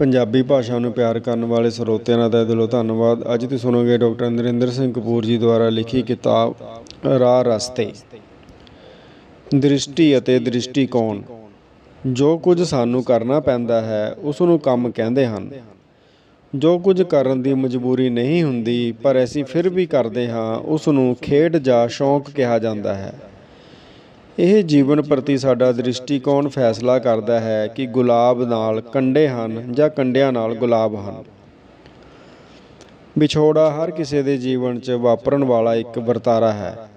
ਪੰਜਾਬੀ ਭਾਸ਼ਾ ਨੂੰ ਪਿਆਰ ਕਰਨ ਵਾਲੇ ਸਰੋਤਿਆਂ ਦਾ ਤਹਿ ਦਿਲੋਂ ਧੰਨਵਾਦ। ਅੱਜ ਤੁਸੀਂ ਸੁਣੋਗੇ ਡਾਕਟਰ ਨਰਿੰਦਰ ਸਿੰਘ ਕਪੂਰ ਜੀ ਦੁਆਰਾ ਲਿਖੀ ਕਿਤਾਬ, ਰਾਹ ਰਸਤੇ। ਦ੍ਰਿਸ਼ਟੀ ਅਤੇ ਦ੍ਰਿਸ਼ਟੀਕੋਣ। ਜੋ ਕੁਝ ਸਾਨੂੰ ਕਰਨਾ ਪੈਂਦਾ ਹੈ, ਉਸ ਨੂੰ ਕੰਮ ਕਹਿੰਦੇ ਹਨ। ਜੋ ਕੁਝ ਕਰਨ ਦੀ ਮਜਬੂਰੀ ਨਹੀਂ ਹੁੰਦੀ, ਪਰ ਅਸੀਂ ਫਿਰ ਵੀ ਕਰਦੇ ਹਾਂ, ਉਸ ਨੂੰ ਖੇਡ ਜਾਂ ਸ਼ੌਂਕ ਕਿਹਾ ਜਾਂਦਾ ਹੈ। ਇਹ ਜੀਵਨ ਪ੍ਰਤੀ ਸਾਡਾ ਦ੍ਰਿਸ਼ਟੀਕੋਣ ਫੈਸਲਾ ਕਰਦਾ ਹੈ ਕਿ ਗੁਲਾਬ ਨਾਲ ਕੰਡੇ ਹਨ ਜਾਂ ਕੰਡਿਆਂ ਨਾਲ ਗੁਲਾਬ ਹਨ। ਵਿਛੋੜਾ ਹਰ ਕਿਸੇ ਦੇ ਜੀਵਨ 'ਚ ਵਾਪਰਨ ਵਾਲਾ ਇੱਕ ਵਰਤਾਰਾ ਹੈ।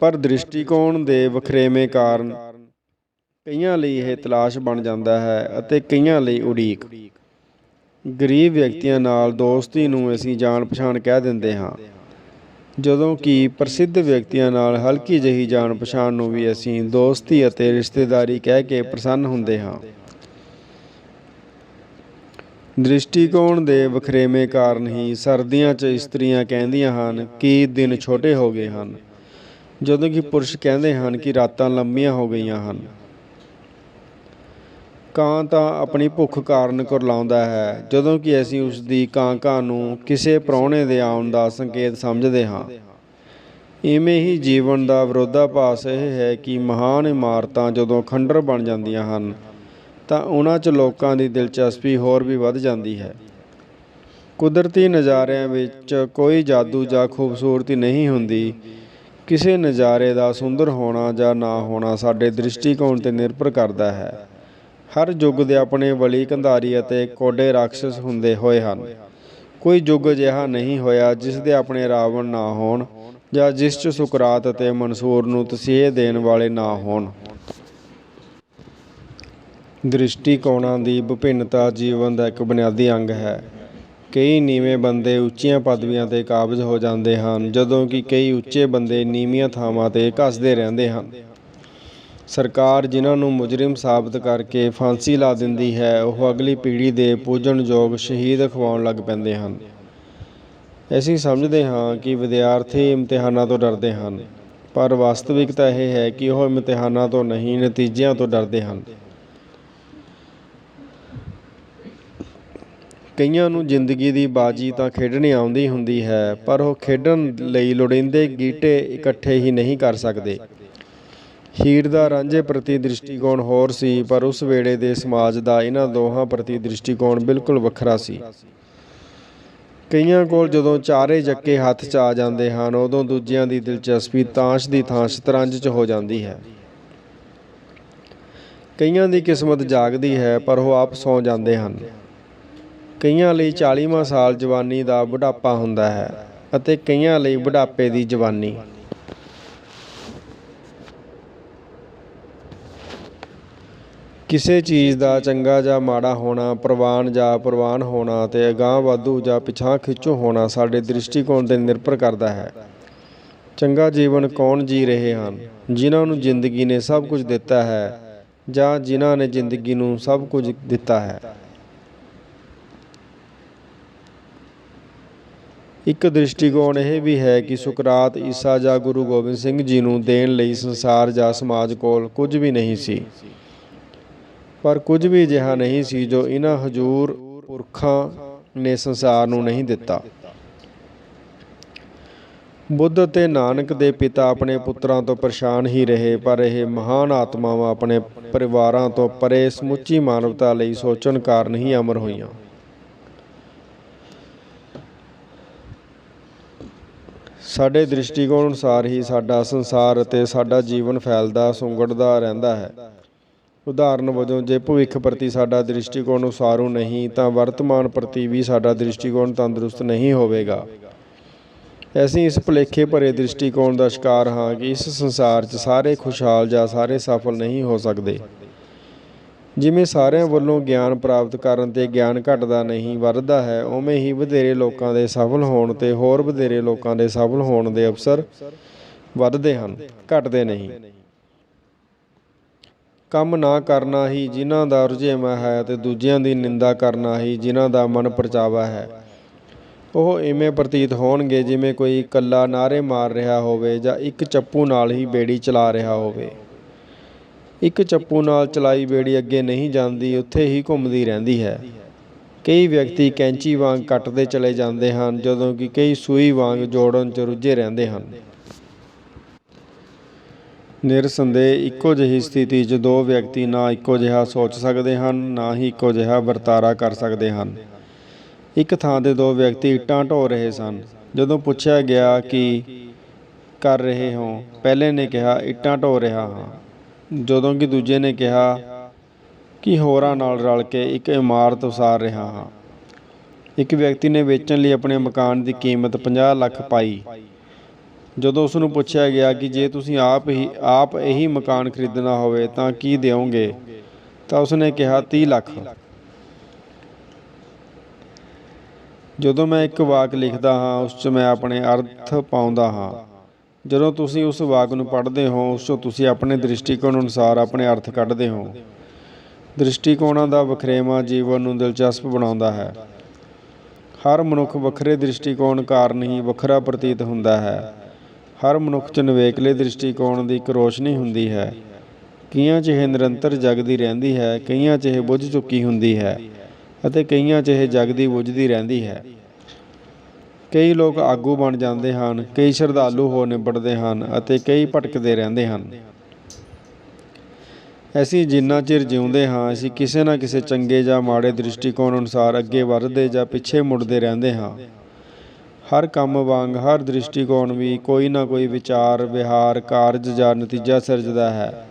ਪਰ ਦ੍ਰਿਸ਼ਟੀਕੋਣ ਦੇ ਵਖਰੇਵੇਂ ਕਾਰਨ ਕਈਆਂ ਲਈ ਇਹ ਤਲਾਸ਼ ਬਣ ਜਾਂਦਾ ਹੈ ਅਤੇ ਕਈਆਂ ਲਈ ਉਡੀਕ। ਗਰੀਬ ਵਿਅਕਤੀਆਂ ਨਾਲ ਦੋਸਤੀ ਨੂੰ ਅਸੀਂ ਜਾਣ ਪਛਾਣ ਕਹਿ ਦਿੰਦੇ ਹਾਂ। ਜਦੋਂ ਕਿ ਪ੍ਰਸਿੱਧ ਵਿਅਕਤੀਆਂ ਨਾਲ ਹਲਕੀ ਜਿਹੀ ਜਾਣ ਪਛਾਣ ਨੂੰ ਵੀ ਅਸੀਂ ਦੋਸਤੀ ਅਤੇ ਰਿਸ਼ਤੇਦਾਰੀ ਕਹਿ ਕੇ ਪ੍ਰਸੰਨ ਹੁੰਦੇ ਹਾਂ। ਦ੍ਰਿਸ਼ਟੀਕੋਣ ਦੇ ਵਖਰੇਵੇਂ ਕਾਰਨ ਹੀ ਸਰਦੀਆਂ 'ਚ ਇਸਤਰੀਆਂ ਕਹਿੰਦੀਆਂ ਹਨ ਕਿ ਦਿਨ ਛੋਟੇ ਹੋ ਗਏ ਹਨ, ਜਦੋਂ ਕਿ ਪੁਰਸ਼ ਕਹਿੰਦੇ ਹਨ ਕਿ ਰਾਤਾਂ ਲੰਮੀਆਂ ਹੋ ਗਈਆਂ ਹਨ। ਕਾਂ ਤਾਂ ਆਪਣੀ ਭੁੱਖ ਕਾਰਨ ਕੁਰਲਾਉਂਦਾ ਹੈ, ਜਦੋਂ ਕਿ ਅਸੀਂ ਉਸ ਦੀ ਕਾਂ ਕਾਂ ਨੂੰ ਕਿਸੇ ਪ੍ਰਾਹੁਣੇ ਦੇ ਆਉਣ ਦਾ ਸੰਕੇਤ ਸਮਝਦੇ ਹਾਂ। ਇਵੇਂ ਹੀ ਜੀਵਨ ਦਾ ਵਿਰੋਧਾਭਾਸ ਇਹ ਹੈ ਕਿ ਮਹਾਨ ਇਮਾਰਤਾਂ ਜਦੋਂ ਖੰਡਰ ਬਣ ਜਾਂਦੀਆਂ ਹਨ, ਤਾਂ ਉਹਨਾਂ 'ਚ ਲੋਕਾਂ ਦੀ ਦਿਲਚਸਪੀ ਹੋਰ ਵੀ ਵੱਧ ਜਾਂਦੀ ਹੈ। ਕੁਦਰਤੀ ਨਜ਼ਾਰਿਆਂ ਵਿੱਚ ਕੋਈ ਜਾਦੂ ਜਾਂ ਖੂਬਸੂਰਤੀ ਨਹੀਂ ਹੁੰਦੀ। ਕਿਸੇ ਨਜ਼ਾਰੇ ਦਾ ਸੁੰਦਰ ਹੋਣਾ ਜਾਂ ਨਾ ਹੋਣਾ ਸਾਡੇ ਦ੍ਰਿਸ਼ਟੀਕੋਣ ਤੇ ਨਿਰਭਰ ਕਰਦਾ ਹੈ। ਹਰ ਯੁੱਗ ਦੇ ਆਪਣੇ ਬਲੀ ਕੰਧਾਰੀ ਅਤੇ ਕੋਡੇ ਰਾਖਸ਼ ਹੁੰਦੇ ਹੋਏ ਹਨ। ਕੋਈ ਯੁੱਗ ਅਜਿਹਾ ਨਹੀਂ ਹੋਇਆ ਜਿਸ ਦੇ ਆਪਣੇ ਰਾਵਣ ਨਾ ਹੋਣ ਜਾਂ ਜਿਸ 'ਚ ਸੁਕਰਾਤ ਅਤੇ ਮਨਸੂਰ ਨੂੰ ਤਸੀਹੇ ਦੇਣ ਵਾਲੇ ਨਾ ਹੋਣ। ਦ੍ਰਿਸ਼ਟੀਕੋਣਾਂ ਦੀ ਵਿਭਿੰਨਤਾ ਜੀਵਨ ਦਾ ਇੱਕ ਬੁਨਿਆਦੀ ਅੰਗ ਹੈ। ਕਈ ਨੀਵੇਂ ਬੰਦੇ ਉੱਚੀਆਂ ਪਦਵੀਆਂ ਤੇ ਕਾਬਜ਼ ਹੋ ਜਾਂਦੇ ਹਨ, ਜਦੋਂ ਕਿ ਕਈ ਉੱਚੇ ਬੰਦੇ ਨੀਵੀਆਂ ਥਾਵਾਂ ਤੇ ਘਸਦੇ ਰਹਿੰਦੇ ਹਨ। ਸਰਕਾਰ ਜਿਨ੍ਹਾਂ ਨੂੰ ਮੁਜਰਿਮ ਸਾਬਤ ਕਰਕੇ ਫਾਂਸੀ ਲਾ ਦਿੰਦੀ ਹੈ, ਉਹ ਅਗਲੀ ਪੀੜ੍ਹੀ ਦੇ ਪੂਜਣਯੋਗ ਸ਼ਹੀਦ ਖਵਾਉਣ ਲੱਗ ਪੈਂਦੇ ਹਨ। ਅਸੀਂ ਸਮਝਦੇ ਹਾਂ ਕਿ ਵਿਦਿਆਰਥੀ ਇਮਤਿਹਾਨਾਂ ਤੋਂ ਡਰਦੇ ਹਨ, ਪਰ ਵਾਸਤਵਿਕਤਾ ਇਹ ਹੈ ਕਿ ਉਹ ਇਮਤਿਹਾਨਾਂ ਤੋਂ ਨਹੀਂ, ਨਤੀਜਿਆਂ ਤੋਂ ਡਰਦੇ ਹਨ। ਕਈਆਂ ਨੂੰ ਜ਼ਿੰਦਗੀ ਦੀ ਬਾਜੀ ਤਾਂ ਖੇਡਣੀ ਆਉਂਦੀ ਹੁੰਦੀ ਹੈ, ਪਰ ਉਹ ਖੇਡਣ ਲਈ ਲੋੜੀਂਦੇ ਗੀਟੇ ਇਕੱਠੇ ਹੀ ਨਹੀਂ ਕਰ ਸਕਦੇ। ਹੀਰ ਦਾ ਰਾਂਝੇ ਪ੍ਰਤੀ ਦ੍ਰਿਸ਼ਟੀਕੋਣ ਹੋਰ ਸੀ, ਪਰ ਉਸ ਵੇਲੇ ਦੇ ਸਮਾਜ ਦਾ ਇਹਨਾਂ ਦੋਹਾਂ ਪ੍ਰਤੀ ਦ੍ਰਿਸ਼ਟੀਕੋਣ ਬਿਲਕੁਲ ਵੱਖਰਾ ਸੀ। ਕਈਆਂ ਕੋਲ ਜਦੋਂ ਚਾਰੇ ਜੱਕੇ ਹੱਥ 'ਚ ਆ ਜਾਂਦੇ ਹਨ, ਉਦੋਂ ਦੂਜਿਆਂ ਦੀ ਦਿਲਚਸਪੀ ਤਾਸ਼ ਦੀ ਥਾਂ ਸ਼ਤਰੰਜ 'ਚ ਹੋ ਜਾਂਦੀ ਹੈ। ਕਈਆਂ ਦੀ ਕਿਸਮਤ ਜਾਗਦੀ ਹੈ, ਪਰ ਉਹ ਆਪ ਸੌ ਜਾਂਦੇ ਹਨ। ਕਈਆਂ ਲਈ 40ਵਾਂ ਸਾਲ ਜਵਾਨੀ ਦਾ ਬੁਢਾਪਾ ਹੁੰਦਾ ਹੈ ਅਤੇ ਕਈਆਂ ਲਈ ਬੁਢਾਪੇ ਦੀ ਜਵਾਨੀ। ਕਿਸੇ ਚੀਜ਼ ਦਾ ਚੰਗਾ ਜਾਂ ਮਾੜਾ ਹੋਣਾ, ਪ੍ਰਵਾਨ ਜਾਂ ਪ੍ਰਵਾਨ ਹੋਣਾ ਅਤੇ ਅਗਾਂਹ ਵਾਧੂ ਜਾਂ ਪਿਛਾਂ ਖਿੱਚੂ ਹੋਣਾ ਸਾਡੇ ਦ੍ਰਿਸ਼ਟੀਕੋਣ ਤੇ ਨਿਰਭਰ ਕਰਦਾ ਹੈ। ਚੰਗਾ ਜੀਵਨ ਕੌਣ ਜੀ ਰਹੇ ਹਨ? ਜਿਨ੍ਹਾਂ ਨੂੰ ਜ਼ਿੰਦਗੀ ਨੇ ਸਭ ਕੁਝ ਦਿੱਤਾ ਹੈ ਜਾਂ ਜਿਨ੍ਹਾਂ ਨੇ ਜ਼ਿੰਦਗੀ ਨੂੰ ਸਭ ਕੁਝ ਦਿੱਤਾ ਹੈ? ਇੱਕ ਦ੍ਰਿਸ਼ਟੀਕੋਣ ਇਹ ਵੀ ਹੈ ਕਿ ਸੁਕਰਾਤ, ਈਸਾ ਜਾਂ ਗੁਰੂ ਗੋਬਿੰਦ ਸਿੰਘ ਜੀ ਨੂੰ ਦੇਣ ਲਈ ਸੰਸਾਰ ਜਾਂ ਸਮਾਜ ਕੋਲ ਕੁਝ ਵੀ ਨਹੀਂ ਸੀ। ਪਰ ਕੁਝ ਵੀ ਅਜਿਹਾ ਨਹੀਂ ਸੀ ਜੋ ਇਹਨਾਂ ਹਜੂਰ ਪੁਰਖਾਂ ਨੇ ਸੰਸਾਰ ਨੂੰ ਨਹੀਂ ਦਿੱਤਾ। ਬੁੱਧ ਅਤੇ ਨਾਨਕ ਦੇ ਪਿਤਾ ਆਪਣੇ ਪੁੱਤਰਾਂ ਤੋਂ ਪਰੇਸ਼ਾਨ ਹੀ ਰਹੇ, ਪਰ ਇਹ ਮਹਾਨ ਆਤਮਾਵਾਂ ਆਪਣੇ ਪਰਿਵਾਰਾਂ ਤੋਂ ਪਰੇ ਸਮੁੱਚੀ ਮਾਨਵਤਾ ਲਈ ਸੋਚਣ ਕਾਰਨ ਹੀ ਅਮਰ ਹੋਈਆਂ। ਸਾਡੇ ਦ੍ਰਿਸ਼ਟੀਕੋਣ ਅਨੁਸਾਰ ਹੀ ਸਾਡਾ ਸੰਸਾਰ ਅਤੇ ਸਾਡਾ ਜੀਵਨ ਫੈਲਦਾ, ਸੁੰਗੜਦਾ ਰਹਿੰਦਾ ਹੈ। ਉਦਾਹਰਨ ਵਜੋਂ, ਜੇ ਭਵਿੱਖ ਪ੍ਰਤੀ ਸਾਡਾ ਦ੍ਰਿਸ਼ਟੀਕੋਣ ਉਸਾਰੂ ਨਹੀਂ, ਤਾਂ ਵਰਤਮਾਨ ਪ੍ਰਤੀ ਵੀ ਸਾਡਾ ਦ੍ਰਿਸ਼ਟੀਕੋਣ ਤੰਦਰੁਸਤ ਨਹੀਂ ਹੋਵੇਗਾ। ਅਸੀਂ ਇਸ ਭੁਲੇਖੇ ਭਰੇ ਦ੍ਰਿਸ਼ਟੀਕੋਣ ਦਾ ਸ਼ਿਕਾਰ ਹਾਂ ਕਿ ਇਸ ਸੰਸਾਰ 'ਚ ਸਾਰੇ ਖੁਸ਼ਹਾਲ ਜਾਂ ਸਾਰੇ ਸਫਲ ਨਹੀਂ ਹੋ ਸਕਦੇ। ਜਿਵੇਂ ਸਾਰਿਆਂ ਵੱਲੋਂ ਗਿਆਨ ਪ੍ਰਾਪਤ ਕਰਨ ਤੇ ਗਿਆਨ ਘਟਦਾ ਨਹੀਂ, ਵੱਧਦਾ ਹੈ, ਉਵੇਂ ਹੀ ਵਧੇਰੇ ਲੋਕਾਂ ਦੇ ਸਫਲ ਹੋਣ ਤੇ ਹੋਰ ਵਧੇਰੇ ਲੋਕਾਂ ਦੇ ਸਫਲ ਹੋਣ ਦੇ ਅਵਸਰ ਵੱਧਦੇ ਹਨ, ਘਟਦੇ ਨਹੀਂ। ਕੰਮ ਨਾ ਕਰਨਾ ਹੀ ਜਿਨ੍ਹਾਂ ਦਾ ਰੁਝੇਵਾਂ ਹੈ ਅਤੇ ਦੂਜਿਆਂ ਦੀ ਨਿੰਦਾ ਕਰਨਾ ਹੀ ਜਿਨ੍ਹਾਂ ਦਾ ਮਨ ਪਰਚਾਵਾ ਹੈ। ਉਹ ਇਵੇਂ ਪ੍ਰਤੀਤ ਹੋਣਗੇ ਜਿਵੇਂ ਕੋਈ ਇਕੱਲਾ ਨਾਰੇ ਮਾਰ ਰਿਹਾ ਹੋਵੇ ਜਾਂ ਇੱਕ ਚੱਪੂ ਨਾਲ ਹੀ ਬੇੜੀ ਚਲਾ ਰਿਹਾ ਹੋਵੇ। ਇੱਕ ਚੱਪੂ ਨਾਲ ਚਲਾਈ ਬੇੜੀ ਅੱਗੇ ਨਹੀਂ ਜਾਂਦੀ, ਉੱਥੇ ਹੀ ਘੁੰਮਦੀ ਰਹਿੰਦੀ ਹੈ। ਕਈ ਵਿਅਕਤੀ ਕੈਂਚੀ ਵਾਂਗ ਕੱਟਦੇ ਚਲੇ ਜਾਂਦੇ ਹਨ, ਜਦੋਂ ਕਿ ਕਈ ਸੂਈ ਵਾਂਗ ਜੋੜਨ 'ਚ ਰੁੱਝੇ ਰਹਿੰਦੇ ਹਨ। ਨਿਰਸੰਦੇਹ ਇੱਕੋ ਜਿਹੀ ਸਥਿਤੀ 'ਚ ਦੋ ਵਿਅਕਤੀ ਨਾ ਇੱਕੋ ਜਿਹਾ ਸੋਚ ਸਕਦੇ ਹਨ, ਨਾ ਹੀ ਇੱਕੋ ਜਿਹਾ ਵਰਤਾਰਾ ਕਰ ਸਕਦੇ ਹਨ। ਇੱਕ ਥਾਂ ਤੇ ਦੋ ਵਿਅਕਤੀ ਇੱਟਾਂ ਢੋ ਰਹੇ ਸਨ। ਜਦੋਂ ਪੁੱਛਿਆ ਗਿਆ ਕਿ ਕਰ ਰਹੇ ਹੋ, ਪਹਿਲੇ ਨੇ ਕਿਹਾ, ਇੱਟਾਂ ਢੋ ਰਿਹਾ ਹਾਂ। ਜਦੋਂ ਕਿ ਦੂਜੇ ਨੇ ਕਿਹਾ ਕਿ ਹੋਰਾਂ ਨਾਲ ਰਲ ਕੇ ਇੱਕ ਇਮਾਰਤ ਉਸਾਰ ਰਿਹਾ ਹਾਂ। ਇੱਕ ਵਿਅਕਤੀ ਨੇ ਵੇਚਣ ਲਈ ਆਪਣੇ ਮਕਾਨ ਦੀ ਕੀਮਤ 50 ਲੱਖ ਪਾਈ। ਜਦੋਂ ਉਸ ਨੂੰ ਪੁੱਛਿਆ ਗਿਆ ਕਿ ਜੇ ਤੁਸੀਂ ਆਪ ਹੀ ਆਪ ਇਹੀ ਮਕਾਨ ਖਰੀਦਣਾ ਹੋਵੇ ਤਾਂ ਕੀ ਦਿਓਗੇ? ਤਾਂ ਉਸ ਨੇ ਕਿਹਾ 30 ਲੱਖ। ਜਦੋਂ ਮੈਂ ਇੱਕ ਵਾਕ ਲਿਖਦਾ ਹਾਂ, ਉਸ 'ਚ ਮੈਂ ਆਪਣੇ ਅਰਥ ਪਾਉਂਦਾ ਹਾਂ। ਜਦੋਂ ਤੁਸੀਂ ਉਸ ਵਾਕ ਨੂੰ ਪੜ੍ਹਦੇ ਹੋ, ਉਸ 'ਚੋਂ ਤੁਸੀਂ ਆਪਣੇ ਦ੍ਰਿਸ਼ਟੀਕੋਣ ਅਨੁਸਾਰ ਆਪਣੇ ਅਰਥ ਕੱਢਦੇ ਹੋ। ਦ੍ਰਿਸ਼ਟੀਕੋਣਾਂ ਦਾ ਵਖਰੇਵਾਂ ਜੀਵਨ ਨੂੰ ਦਿਲਚਸਪ ਬਣਾਉਂਦਾ ਹੈ। ਹਰ ਮਨੁੱਖ ਵੱਖਰੇ ਦ੍ਰਿਸ਼ਟੀਕੋਣ ਕਾਰਨ ਹੀ ਵੱਖਰਾ ਪ੍ਰਤੀਤ ਹੁੰਦਾ ਹੈ। ਹਰ ਮਨੁੱਖ 'ਚ ਨਿਵੇਕਲੇ ਦ੍ਰਿਸ਼ਟੀਕੋਣ ਦੀ ਇੱਕ ਰੋਸ਼ਨੀ ਹੁੰਦੀ ਹੈ। ਕਈਆਂ 'ਚ ਇਹ ਨਿਰੰਤਰ ਜਗਦੀ ਰਹਿੰਦੀ ਹੈ, ਕਈਆਂ 'ਚ ਇਹ ਬੁੱਝ ਚੁੱਕੀ ਹੁੰਦੀ ਹੈ ਅਤੇ ਕਈਆਂ 'ਚ ਇਹ ਜਗਦੀ ਬੁੱਝਦੀ ਰਹਿੰਦੀ ਹੈ। ਕਈ ਲੋਕ ਆਗੂ ਬਣ ਜਾਂਦੇ ਹਨ, ਕਈ ਸ਼ਰਧਾਲੂ ਹੋ ਨਿਬੜਦੇ ਹਨ ਅਤੇ ਕਈ ਭਟਕਦੇ ਰਹਿੰਦੇ ਹਨ। ਅਸੀਂ ਜਿੰਨਾ ਚਿਰ ਜਿਉਂਦੇ ਹਾਂ, ਅਸੀਂ ਕਿਸੇ ਨਾ ਕਿਸੇ ਚੰਗੇ ਜਾਂ ਮਾੜੇ ਦ੍ਰਿਸ਼ਟੀਕੋਣ ਅਨੁਸਾਰ ਅੱਗੇ ਵੱਧਦੇ ਜਾਂ ਪਿੱਛੇ ਮੁੜਦੇ ਰਹਿੰਦੇ ਹਾਂ। ਹਰ ਕੰਮ ਵਾਂਗ, ਹਰ ਦ੍ਰਿਸ਼ਟੀਕੋਣ ਵੀ ਕੋਈ ਨਾ ਕੋਈ ਵਿਚਾਰ, ਵਿਹਾਰ, ਕਾਰਜ ਜਾਂ ਨਤੀਜਾ ਸਿਰਜਦਾ ਹੈ।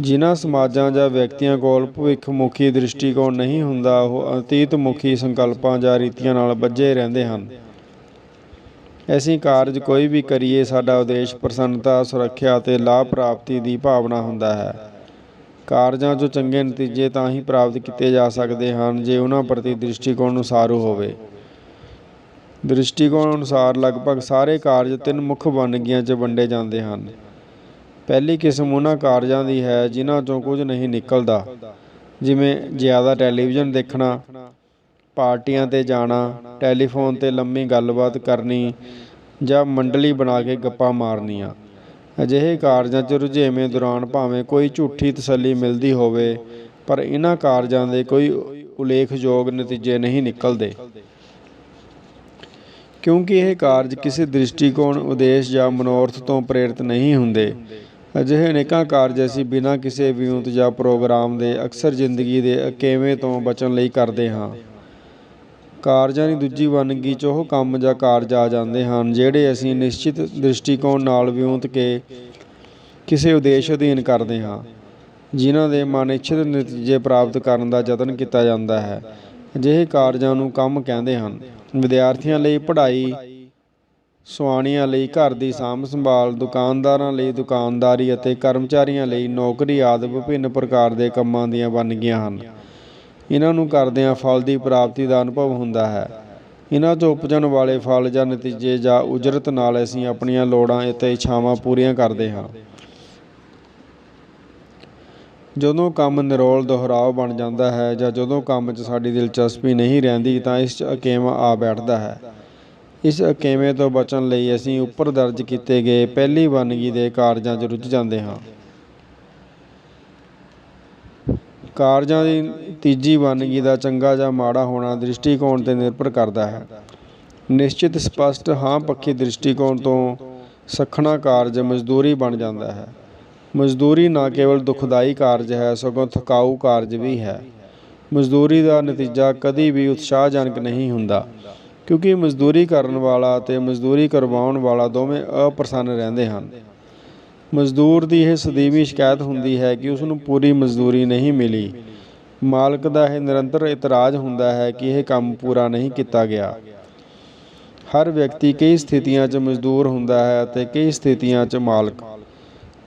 ਜਿਨ੍ਹਾਂ ਸਮਾਜਾਂ ਜਾਂ ਵਿਅਕਤੀਆਂ ਕੋਲ ਭਵਿੱਖ ਮੁਖੀ ਦ੍ਰਿਸ਼ਟੀਕੋਣ ਨਹੀਂ ਹੁੰਦਾ, ਉਹ ਅਤੀਤ ਮੁਖੀ ਸੰਕਲਪਾਂ ਜਾਂ ਰੀਤੀਆਂ ਨਾਲ ਬੱਝੇ ਰਹਿੰਦੇ ਹਨ। ਅਸੀਂ ਕਾਰਜ ਕੋਈ ਵੀ ਕਰੀਏ, ਸਾਡਾ ਉਦੇਸ਼ ਪ੍ਰਸੰਨਤਾ, ਸੁਰੱਖਿਆ ਅਤੇ ਲਾਭ ਪ੍ਰਾਪਤੀ ਦੀ ਭਾਵਨਾ ਹੁੰਦਾ ਹੈ। ਕਾਰਜਾਂ 'ਚੋਂ ਚੰਗੇ ਨਤੀਜੇ ਤਾਂ ਹੀ ਪ੍ਰਾਪਤ ਕੀਤੇ ਜਾ ਸਕਦੇ ਹਨ, ਜੇ ਉਹਨਾਂ ਪ੍ਰਤੀ ਦ੍ਰਿਸ਼ਟੀਕੋਣ ਅਨੁਸਾਰੂ ਹੋਵੇ। ਦ੍ਰਿਸ਼ਟੀਕੋਣ ਅਨੁਸਾਰ ਲਗਭਗ ਸਾਰੇ ਕਾਰਜ ਤਿੰਨ ਮੁੱਖ ਵੰਨਗੀਆਂ 'ਚ ਵੰਡੇ ਜਾਂਦੇ ਹਨ। ਪਹਿਲੀ ਕਿਸਮ ਉਹਨਾਂ ਕਾਰਜਾਂ ਦੀ ਹੈ ਜਿਨ੍ਹਾਂ 'ਚੋਂ ਕੁਝ ਨਹੀਂ ਨਿਕਲਦਾ, ਜਿਵੇਂ ਜ਼ਿਆਦਾ ਟੈਲੀਵਿਜ਼ਨ ਦੇਖਣਾ, ਪਾਰਟੀਆਂ ਤੇ ਜਾਣਾ, ਟੈਲੀਫੋਨ ਤੇ ਲੰਮੀ ਗੱਲਬਾਤ ਕਰਨੀ ਜਾਂ ਮੰਡਲੀ ਬਣਾ ਕੇ ਗੱਪਾਂ ਮਾਰਨੀਆਂ। ਅਜਿਹੇ ਕਾਰਜਾਂ 'ਚ ਰੁਝੇਵੇਂ ਦੌਰਾਨ ਭਾਵੇਂ ਕੋਈ ਝੂਠੀ ਤਸੱਲੀ ਮਿਲਦੀ ਹੋਵੇ, ਪਰ ਇਹਨਾਂ ਕਾਰਜਾਂ ਦੇ ਕੋਈ ਉਲੇਖਯੋਗ ਨਤੀਜੇ ਨਹੀਂ ਨਿਕਲਦੇ। ਕਿਉਂਕਿ ਇਹ ਕਾਰਜ ਕਿਸੇ ਦ੍ਰਿਸ਼ਟੀਕੋਣ, ਉਦੇਸ਼ ਜਾਂ ਮਨੋਰਥ ਤੋਂ ਪ੍ਰੇਰਿਤ ਨਹੀਂ ਹੁੰਦੇ। ਅਜਿਹੇ ਅਨੇਕਾਂ ਕਾਰਜ ਅਸੀਂ ਬਿਨਾਂ ਕਿਸੇ ਵਿਉਂਤ ਜਾਂ ਪ੍ਰੋਗਰਾਮ ਦੇ ਅਕਸਰ ਜ਼ਿੰਦਗੀ ਦੇ ਅਕੇਵੇਂ ਤੋਂ ਬਚਣ ਲਈ ਕਰਦੇ ਹਾਂ। ਕਾਰਜਾਂ ਦੀ ਦੂਜੀ ਵੰਨਗੀ 'ਚ ਉਹ ਕੰਮ ਜਾਂ ਕਾਰਜ ਆ ਜਾਂਦੇ ਹਨ, ਜਿਹੜੇ ਅਸੀਂ ਨਿਸ਼ਚਿਤ ਦ੍ਰਿਸ਼ਟੀਕੋਣ ਨਾਲ ਵਿਉਂਤ ਕੇ ਕਿਸੇ ਉਦੇਸ਼ ਅਧੀਨ ਕਰਦੇ ਹਾਂ, ਜਿਨ੍ਹਾਂ ਦੇ ਮਨਇੱਛਤ ਨਤੀਜੇ ਪ੍ਰਾਪਤ ਕਰਨ ਦਾ ਯਤਨ ਕੀਤਾ ਜਾਂਦਾ ਹੈ। ਅਜਿਹੇ ਕਾਰਜਾਂ ਨੂੰ ਕੰਮ ਕਹਿੰਦੇ ਹਨ। ਵਿਦਿਆਰਥੀਆਂ ਲਈ ਪੜ੍ਹਾਈ, ਸੁਆਣੀਆਂ ਲਈ ਘਰ ਦੀ ਸਾਂਭ ਸੰਭਾਲ, ਦੁਕਾਨਦਾਰਾਂ ਲਈ ਦੁਕਾਨਦਾਰੀ ਅਤੇ ਕਰਮਚਾਰੀਆਂ ਲਈ ਨੌਕਰੀ ਆਦਿ ਵਿਭਿੰਨ ਪ੍ਰਕਾਰ ਦੇ ਕੰਮਾਂ ਦੀਆਂ ਵੰਨਗੀਆਂ ਹਨ। ਇਹਨਾਂ ਨੂੰ ਕਰਦਿਆਂ ਫਲ ਦੀ ਪ੍ਰਾਪਤੀ ਦਾ ਅਨੁਭਵ ਹੁੰਦਾ ਹੈ। ਇਹਨਾਂ ਤੋਂ ਉਪਜਣ ਵਾਲੇ ਫਲ ਜਾਂ ਨਤੀਜੇ ਜਾਂ ਉਜਰਤ ਨਾਲ ਅਸੀਂ ਆਪਣੀਆਂ ਲੋੜਾਂ ਅਤੇ ਇੱਛਾਵਾਂ ਪੂਰੀਆਂ ਕਰਦੇ ਹਾਂ। ਜਦੋਂ ਕੰਮ ਨਿਰੋਲ ਦੁਹਰਾਓ ਬਣ ਜਾਂਦਾ ਹੈ ਜਾਂ ਜਦੋਂ ਕੰਮ 'ਚ ਸਾਡੀ ਦਿਲਚਸਪੀ ਨਹੀਂ ਰਹਿੰਦੀ ਤਾਂ ਇਸ 'ਚ ਅਕੇਵਾਂ ਆ ਬੈਠਦਾ ਹੈ। ਇਸ ਅਕੇਵੇਂ ਤੋਂ ਬਚਣ ਲਈ ਅਸੀਂ ਉੱਪਰ ਦਰਜ ਕੀਤੇ ਗਏ ਪਹਿਲੀ ਵੰਨਗੀ ਦੇ ਕਾਰਜਾਂ 'ਚ ਰੁੱਝ ਜਾਂਦੇ ਹਾਂ। ਕਾਰਜਾਂ ਦੀ ਤੀਜੀ ਵੰਨਗੀ ਦਾ ਚੰਗਾ ਜਾਂ ਮਾੜਾ ਹੋਣਾ ਦ੍ਰਿਸ਼ਟੀਕੋਣ ਤੇ ਨਿਰਭਰ ਕਰਦਾ ਹੈ। ਨਿਸ਼ਚਿਤ ਸਪਸ਼ਟ ਹਾਂ ਪੱਖੀ ਦ੍ਰਿਸ਼ਟੀਕੋਣ ਤੋਂ ਸਖਣਾ ਕਾਰਜ ਮਜ਼ਦੂਰੀ ਬਣ ਜਾਂਦਾ ਹੈ। ਮਜ਼ਦੂਰੀ ਨਾ ਕੇਵਲ ਦੁਖਦਾਈ ਕਾਰਜ ਹੈ, ਸਗੋਂ ਥਕਾਊ ਕਾਰਜ ਵੀ ਹੈ। ਮਜ਼ਦੂਰੀ ਦਾ ਨਤੀਜਾ ਕਦੀ ਵੀ ਉਤਸ਼ਾਹਜਨਕ ਨਹੀਂ ਹੁੰਦਾ, ਕਿਉਂਕਿ ਮਜ਼ਦੂਰੀ ਕਰਨ ਵਾਲਾ ਅਤੇ ਮਜ਼ਦੂਰੀ ਕਰਵਾਉਣ ਵਾਲਾ ਦੋਵੇਂ ਅਪ੍ਰਸੰਨ ਰਹਿੰਦੇ ਹਨ। ਮਜ਼ਦੂਰ ਦੀ ਇਹ ਸਦੀਵੀ ਸ਼ਿਕਾਇਤ ਹੁੰਦੀ ਹੈ ਕਿ ਉਸ ਨੂੰ ਪੂਰੀ ਮਜ਼ਦੂਰੀ ਨਹੀਂ ਮਿਲੀ। ਮਾਲਕ ਦਾ ਇਹ ਨਿਰੰਤਰ ਇਤਰਾਜ਼ ਹੁੰਦਾ ਹੈ ਕਿ ਇਹ ਕੰਮ ਪੂਰਾ ਨਹੀਂ ਕੀਤਾ ਗਿਆ। ਹਰ ਵਿਅਕਤੀ ਕਈ ਸਥਿਤੀਆਂ 'ਚ ਮਜ਼ਦੂਰ ਹੁੰਦਾ ਹੈ ਅਤੇ ਕਈ ਸਥਿਤੀਆਂ 'ਚ ਮਾਲਕ।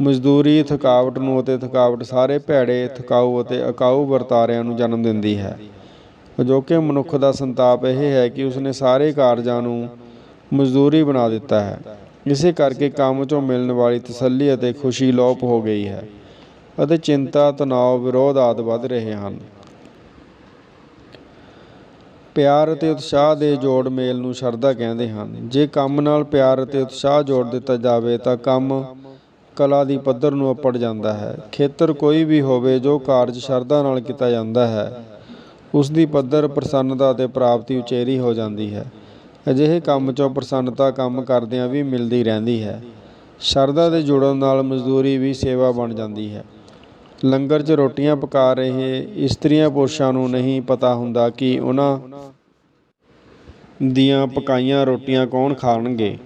ਮਜ਼ਦੂਰੀ, ਥਕਾਵਟ ਨੂੰ ਅਤੇ ਥਕਾਵਟ ਸਾਰੇ ਭੈੜੇ, ਥਕਾਊ ਅਤੇ ਅਕਾਊ ਵਰਤਾਰਿਆਂ ਨੂੰ ਜਨਮ ਦਿੰਦੀ ਹੈ। ਅਜੋਕੇ ਮਨੁੱਖ ਦਾ ਸੰਤਾਪ ਇਹ ਹੈ ਕਿ ਉਸਨੇ ਸਾਰੇ ਕਾਰਜਾਂ ਨੂੰ ਮਜ਼ਦੂਰੀ ਬਣਾ ਦਿੱਤਾ ਹੈ। ਇਸੇ ਕਰਕੇ ਕੰਮ 'ਚੋਂ ਮਿਲਣ ਵਾਲੀ ਤਸੱਲੀ ਅਤੇ ਖੁਸ਼ੀ ਲੋਪ ਹੋ ਗਈ ਹੈ ਅਤੇ ਚਿੰਤਾ, ਤਣਾਅ, ਵਿਰੋਧ ਆਦਿ ਵੱਧ ਰਹੇ ਹਨ। ਪਿਆਰ ਅਤੇ ਉਤਸ਼ਾਹ ਦੇ ਜੋੜ ਮੇਲ ਨੂੰ ਸ਼ਰਧਾ ਕਹਿੰਦੇ ਹਨ। ਜੇ ਕੰਮ ਨਾਲ ਪਿਆਰ ਅਤੇ ਉਤਸ਼ਾਹ ਜੋੜ ਦਿੱਤਾ ਜਾਵੇ ਤਾਂ ਕੰਮ ਕਲਾ ਦੀ ਪੱਧਰ ਨੂੰ ਉੱਪੜ ਜਾਂਦਾ ਹੈ। ਖੇਤਰ ਕੋਈ ਵੀ ਹੋਵੇ ਜੋ ਕਾਰਜ ਸ਼ਰਧਾ ਨਾਲ ਕੀਤਾ ਜਾਂਦਾ ਹੈ ਉਸ ਦੀ ਪੱਧਰ ਪ੍ਰਸੰਨਤਾ ਅਤੇ ਪ੍ਰਾਪਤੀ ਉਚੇਰੀ ਹੋ ਜਾਂਦੀ ਹੈ। ਅਜਿਹੇ ਕੰਮ 'ਚੋਂ ਪ੍ਰਸੰਨਤਾ ਕੰਮ ਕਰਦਿਆਂ ਵੀ ਮਿਲਦੀ ਰਹਿੰਦੀ ਹੈ। ਸ਼ਰਧਾ ਦੇ ਜੁੜਨ ਨਾਲ ਮਜ਼ਦੂਰੀ ਵੀ ਸੇਵਾ ਬਣ ਜਾਂਦੀ ਹੈ। ਲੰਗਰ 'ਚ ਰੋਟੀਆਂ ਪਕਾ ਰਹੇ ਇਸਤਰੀਆਂ ਪੁਰਸ਼ਾਂ ਨੂੰ ਨਹੀਂ ਪਤਾ ਹੁੰਦਾ ਕਿ ਉਹਨਾਂ ਦੀਆਂ ਪਕਾਈਆਂ ਰੋਟੀਆਂ ਕੌਣ ਖਾਣਗੇ।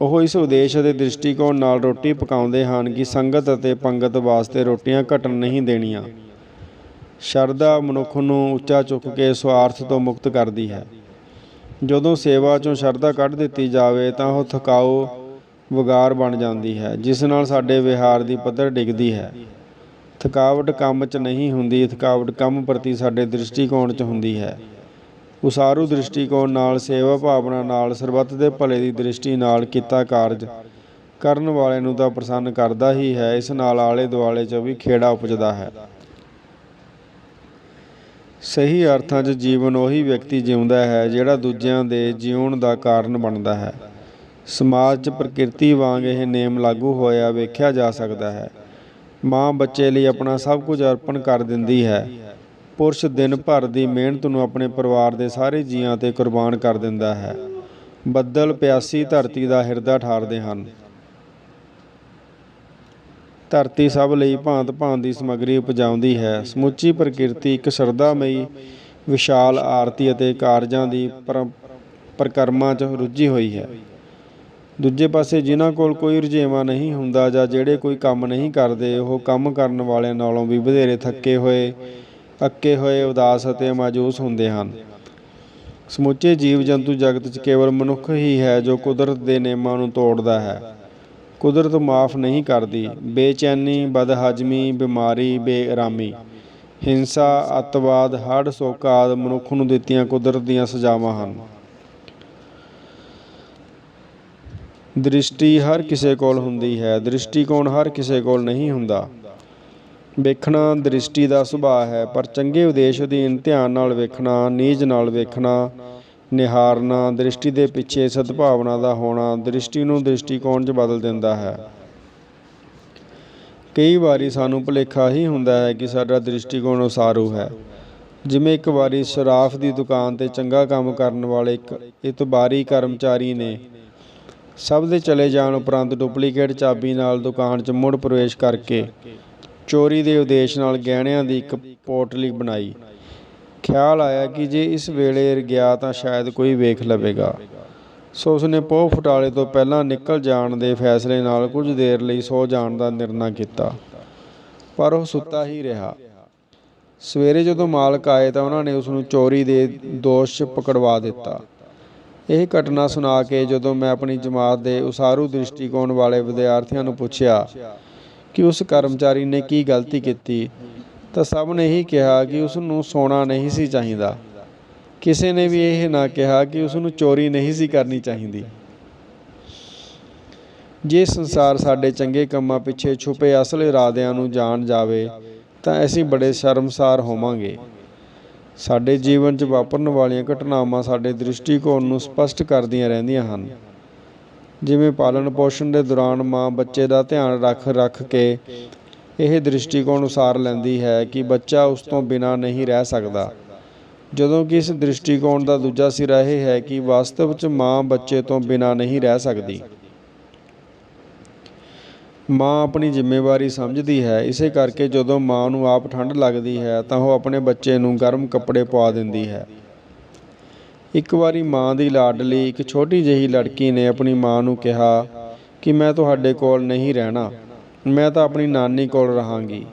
ਉਹ ਇਸ ਉਦੇਸ਼ ਅਤੇ ਦ੍ਰਿਸ਼ਟੀਕੋਣ ਨਾਲ ਰੋਟੀ ਪਕਾਉਂਦੇ ਹਨ ਕਿ ਸੰਗਤ ਅਤੇ ਪੰਗਤ ਵਾਸਤੇ ਰੋਟੀਆਂ ਘਟਣ ਨਹੀਂ ਦੇਣੀਆਂ। ਸ਼ਰਧਾ ਮਨੁੱਖ ਨੂੰ ਉੱਚਾ ਚੁੱਕ ਕੇ ਸਵਾਰਥ ਤੋਂ ਮੁਕਤ ਕਰਦੀ ਹੈ। ਜਦੋਂ ਸੇਵਾ ਚੋਂ ਸ਼ਰਧਾ ਕੱਢ ਦਿੱਤੀ ਜਾਵੇ ਤਾਂ ਉਹ ਥਕਾਊ ਵਿਗਾਰ ਬਣ ਜਾਂਦੀ ਹੈ, ਜਿਸ ਨਾਲ ਸਾਡੇ ਵਿਹਾਰ ਦੀ ਪੱਧਰ ਡਿੱਗਦੀ ਹੈ। ਥਕਾਵਟ ਕੰਮ 'ਚ ਨਹੀਂ ਹੁੰਦੀ, ਥਕਾਵਟ ਕੰਮ ਪ੍ਰਤੀ ਸਾਡੇ ਦ੍ਰਿਸ਼ਟੀਕੋਣ 'ਚ ਹੁੰਦੀ ਹੈ। ਉਸਾਰੂ ਦ੍ਰਿਸ਼ਟੀਕੋਣ ਨਾਲ, ਸੇਵਾ ਭਾਵਨਾ ਨਾਲ, ਸਰਬੱਤ ਦੇ ਭਲੇ ਦੀ ਦ੍ਰਿਸ਼ਟੀ ਨਾਲ ਕੀਤਾ ਕਾਰਜ ਕਰਨ ਵਾਲੇ ਨੂੰ ਤਾਂ ਪ੍ਰਸੰਨ ਕਰਦਾ ਹੀ ਹੈ, ਇਸ ਨਾਲ ਆਲੇ ਦੁਆਲੇ 'ਚ ਵੀ ਖੇੜਾ ਉਪਜਦਾ ਹੈ। ਸਹੀ ਅਰਥਾਂ 'ਚ ਜੀਵਨ ਉਹੀ ਵਿਅਕਤੀ ਜਿਉਂਦਾ ਹੈ, ਜਿਹੜਾ ਦੂਜਿਆਂ ਦੇ ਜਿਉਣ ਦਾ ਕਾਰਨ ਬਣਦਾ ਹੈ। ਸਮਾਜ 'ਚ ਪ੍ਰਕਿਰਤੀ ਵਾਂਗ ਇਹ ਨੇਮ ਲਾਗੂ ਹੋਇਆ ਵੇਖਿਆ ਜਾ ਸਕਦਾ ਹੈ। ਮਾਂ ਬੱਚੇ ਲਈ ਆਪਣਾ ਸਭ ਕੁਝ ਅਰਪਣ ਕਰ ਦਿੰਦੀ ਹੈ। ਪੁਰਸ਼ ਦਿਨ ਭਰ ਦੀ ਮਿਹਨਤ ਨੂੰ ਆਪਣੇ ਪਰਿਵਾਰ ਦੇ ਸਾਰੇ ਜੀਆਂ ਤੇ ਕੁਰਬਾਨ ਕਰ ਦਿੰਦਾ ਹੈ। ਬੱਦਲ ਪਿਆਸੀ ਧਰਤੀ ਦਾ ਹਿਰਦਾ ਠਾਰਦੇ ਹਨ। ਧਰਤੀ ਸਭ ਲਈ ਭਾਂਤ ਭਾਂਤ ਦੀ ਸਮੱਗਰੀ ਉਪਜਾਉਂਦੀ ਹੈ। ਸਮੁੱਚੀ ਪ੍ਰਕਿਰਤੀ ਇੱਕ ਸ਼ਰਧਾਮਈ, ਵਿਸ਼ਾਲ ਆਰਤੀ ਅਤੇ ਕਾਰਜਾਂ ਦੀ ਪਰ- 'ਚ ਰੁੱਝੀ ਹੋਈ ਹੈ। ਦੂਜੇ ਪਾਸੇ ਜਿਨ੍ਹਾਂ ਕੋਲ ਕੋਈ ਰੁਝੇਵਾਂ ਨਹੀਂ ਹੁੰਦਾ ਜਾਂ ਜਿਹੜੇ ਕੋਈ ਕੰਮ ਨਹੀਂ ਕਰਦੇ, ਉਹ ਕੰਮ ਕਰਨ ਵਾਲਿਆਂ ਨਾਲੋਂ ਵੀ ਵਧੇਰੇ ਥੱਕੇ ਹੋਏ ਅੱਕੇ ਹੋਏ ਉਦਾਸ ਅਤੇ ਮਾਯੂਸ ਹੁੰਦੇ ਹਨ। ਸਮੁੱਚੇ ਜੀਵ ਜੰਤੂ ਜਗਤ 'ਚ ਕੇਵਲ ਮਨੁੱਖ ਹੀ ਹੈ ਜੋ ਕੁਦਰਤ ਦੇ ਨਿਯਮਾਂ ਨੂੰ ਤੋੜਦਾ ਹੈ। ਕੁਦਰਤ ਮਾਫ ਨਹੀਂ ਕਰਦੀ। ਬੇਚੈਨੀ, ਬਦਹਜਮੀ, ਬਿਮਾਰੀ ਬੇਆਰਾਮੀ ਹਿੰਸਾ, ਅੱਤਵਾਦ, ਹੜ੍ਹ ਸੋਕਾ ਆਦਿ ਮਨੁੱਖ ਨੂੰ ਦਿੱਤੀਆਂ ਕੁਦਰਤ ਦੀਆਂ ਸਜ਼ਾਵਾਂ ਹਨ। ਦ੍ਰਿਸ਼ਟੀ ਹਰ ਕਿਸੇ ਕੋਲ ਹੁੰਦੀ ਹੈ। ਦ੍ਰਿਸ਼ਟੀਕੋਣ ਹਰ ਕਿਸੇ ਕੋਲ ਨਹੀਂ ਹੁੰਦਾ। ਵੇਖਣਾ ਦ੍ਰਿਸ਼ਟੀ ਦਾ ਸੁਭਾਅ ਹੈ, ਪਰ ਚੰਗੇ ਉਦੇਸ਼ ਅਧੀਨ ਧਿਆਨ ਨਾਲ ਵੇਖਣਾ, ਨੀਜ ਨਾਲ ਵੇਖਣਾ, ਨਿਹਾਰਨਾ, ਦ੍ਰਿਸ਼ਟੀ ਦੇ ਪਿੱਛੇ ਸਦਭਾਵਨਾ ਦਾ ਹੋਣਾ, ਦ੍ਰਿਸ਼ਟੀ ਨੂੰ ਦ੍ਰਿਸ਼ਟੀਕੋਣ 'ਚ ਬਦਲ ਦਿੰਦਾ ਹੈ। ਕਈ ਵਾਰੀ ਸਾਨੂੰ ਭੁਲੇਖਾ ਹੀ ਹੁੰਦਾ ਹੈ ਕਿ ਸਾਡਾ ਦ੍ਰਿਸ਼ਟੀਕੋਣ ਉਸਾਰੂ ਹੈ। ਜਿਵੇਂ ਇੱਕ ਵਾਰੀ ਸ਼ਰਾਫ ਦੀ ਦੁਕਾਨ ਤੇ ਚੰਗਾ ਕੰਮ ਕਰਨ ਵਾਲੇ ਇੱਕ ਇਤਬਾਰੀ ਕਰਮਚਾਰੀ ਨੇ ਸਭ ਦੇ ਚਲੇ ਜਾਣ ਉਪਰੰਤ ਡੁਪਲੀਕੇਟ ਚਾਬੀ ਨਾਲ ਦੁਕਾਨ 'ਚ ਮੁੜ ਪ੍ਰਵੇਸ਼ ਕਰਕੇ ਚੋਰੀ ਦੇ ਉਦੇਸ਼ ਨਾਲ ਗਹਿਣਿਆਂ ਦੀ ਇੱਕ ਪੋਟਲੀ ਬਣਾਈ। ਖਿਆਲ ਆਇਆ ਕਿ ਜੇ ਇਸ ਵੇਲੇ ਗਿਆ ਤਾਂ ਸ਼ਾਇਦ ਕੋਈ ਵੇਖ ਲਵੇਗਾ। ਸੋ ਉਸਨੇ ਪੋਹ ਫਟਾਲੇ ਤੋਂ ਪਹਿਲਾਂ ਨਿਕਲ ਜਾਣ ਦੇ ਫੈਸਲੇ ਨਾਲ ਕੁਝ ਦੇਰ ਲਈ ਸੋ ਜਾਣ ਦਾ ਨਿਰਣਾ ਕੀਤਾ। ਪਰ ਉਹ ਸੁੱਤਾ ਹੀ ਰਿਹਾ। ਸਵੇਰੇ ਜਦੋਂ ਮਾਲਕ ਆਏ ਤਾਂ ਉਹਨਾਂ ਨੇ ਉਸ ਨੂੰ ਚੋਰੀ ਦੇ ਦੋਸ਼ 'ਚ ਪਕੜਵਾ ਦਿੱਤਾ। ਇਹ ਘਟਨਾ ਸੁਣਾ ਕੇ ਜਦੋਂ ਮੈਂ ਆਪਣੀ ਜਮਾਤ ਦੇ ਉਸਾਰੂ ਦ੍ਰਿਸ਼ਟੀਕੋਣ ਵਾਲੇ ਵਿਦਿਆਰਥੀਆਂ ਨੂੰ ਪੁੱਛਿਆ ਕਿ ਉਸ ਕਰਮਚਾਰੀ ਨੇ ਕੀ ਗਲਤੀ ਕੀਤੀ, ਤਾਂ ਸਭ ਨੇ ਹੀ ਕਿਹਾ ਕਿ ਉਸ ਨੂੰ ਸੋਣਾ ਨਹੀਂ ਸੀ ਚਾਹੀਦਾ। ਕਿਸੇ ਨੇ ਵੀ ਇਹ ਨਾ ਕਿਹਾ ਕਿ ਉਸ ਨੂੰ ਚੋਰੀ ਨਹੀਂ ਸੀ ਕਰਨੀ ਚਾਹੀਦੀ। ਜੇ ਸੰਸਾਰ ਸਾਡੇ ਚੰਗੇ ਕੰਮਾਂ ਪਿੱਛੇ ਛੁਪੇ ਅਸਲ ਇਰਾਦਿਆਂ ਨੂੰ ਜਾਣ ਜਾਵੇ, ਤਾਂ ਅਸੀਂ ਬੜੇ ਸ਼ਰਮਸਾਰ ਹੋਵਾਂਗੇ। ਸਾਡੇ ਜੀਵਨ 'ਚ ਵਾਪਰਨ ਵਾਲੀਆਂ ਘਟਨਾਵਾਂ ਸਾਡੇ ਦ੍ਰਿਸ਼ਟੀਕੋਣ ਨੂੰ ਸਪਸ਼ਟ ਕਰਦੀਆਂ ਰਹਿੰਦੀਆਂ ਹਨ। ਜਿਵੇਂ ਪਾਲਣ ਪੋਸ਼ਣ ਦੇ ਦੌਰਾਨ ਮਾਂ ਬੱਚੇ ਦਾ ਧਿਆਨ ਰੱਖ ਰੱਖ ਕੇ ਇਹ ਦ੍ਰਿਸ਼ਟੀਕੋਣ ਉਸਾਰ ਲੈਂਦੀ ਹੈ ਕਿ ਬੱਚਾ ਉਸ ਤੋਂ ਬਿਨਾਂ ਨਹੀਂ ਰਹਿ ਸਕਦਾ। ਜਦੋਂ ਕਿ ਇਸ ਦ੍ਰਿਸ਼ਟੀਕੋਣ ਦਾ ਦੂਜਾ ਸਿਰਾ ਇਹ ਹੈ ਕਿ ਵਾਸਤਵ 'ਚ ਮਾਂ ਬੱਚੇ ਤੋਂ ਬਿਨਾਂ ਨਹੀਂ ਰਹਿ ਸਕਦੀ। ਮਾਂ ਆਪਣੀ ਜ਼ਿੰਮੇਵਾਰੀ ਸਮਝਦੀ ਹੈ, ਇਸੇ ਕਰਕੇ ਜਦੋਂ ਮਾਂ ਨੂੰ ਆਪ ਠੰਡ ਲੱਗਦੀ ਹੈ ਤਾਂ ਉਹ ਆਪਣੇ ਬੱਚੇ ਨੂੰ ਗਰਮ ਕੱਪੜੇ ਪਵਾ ਦਿੰਦੀ ਹੈ। ਇੱਕ ਵਾਰੀ ਮਾਂ ਦੀ ਲਾਡਲੀ ਇੱਕ ਛੋਟੀ ਜਿਹੀ ਲੜਕੀ ਨੇ ਆਪਣੀ ਮਾਂ ਨੂੰ ਕਿਹਾ ਕਿ ਮੈਂ ਤੁਹਾਡੇ ਕੋਲ ਨਹੀਂ ਰਹਿਣਾ, ਮੈਂ ਤਾਂ ਆਪਣੀ ਨਾਨੀ ਕੋਲ ਰਹਾਂਗੀ।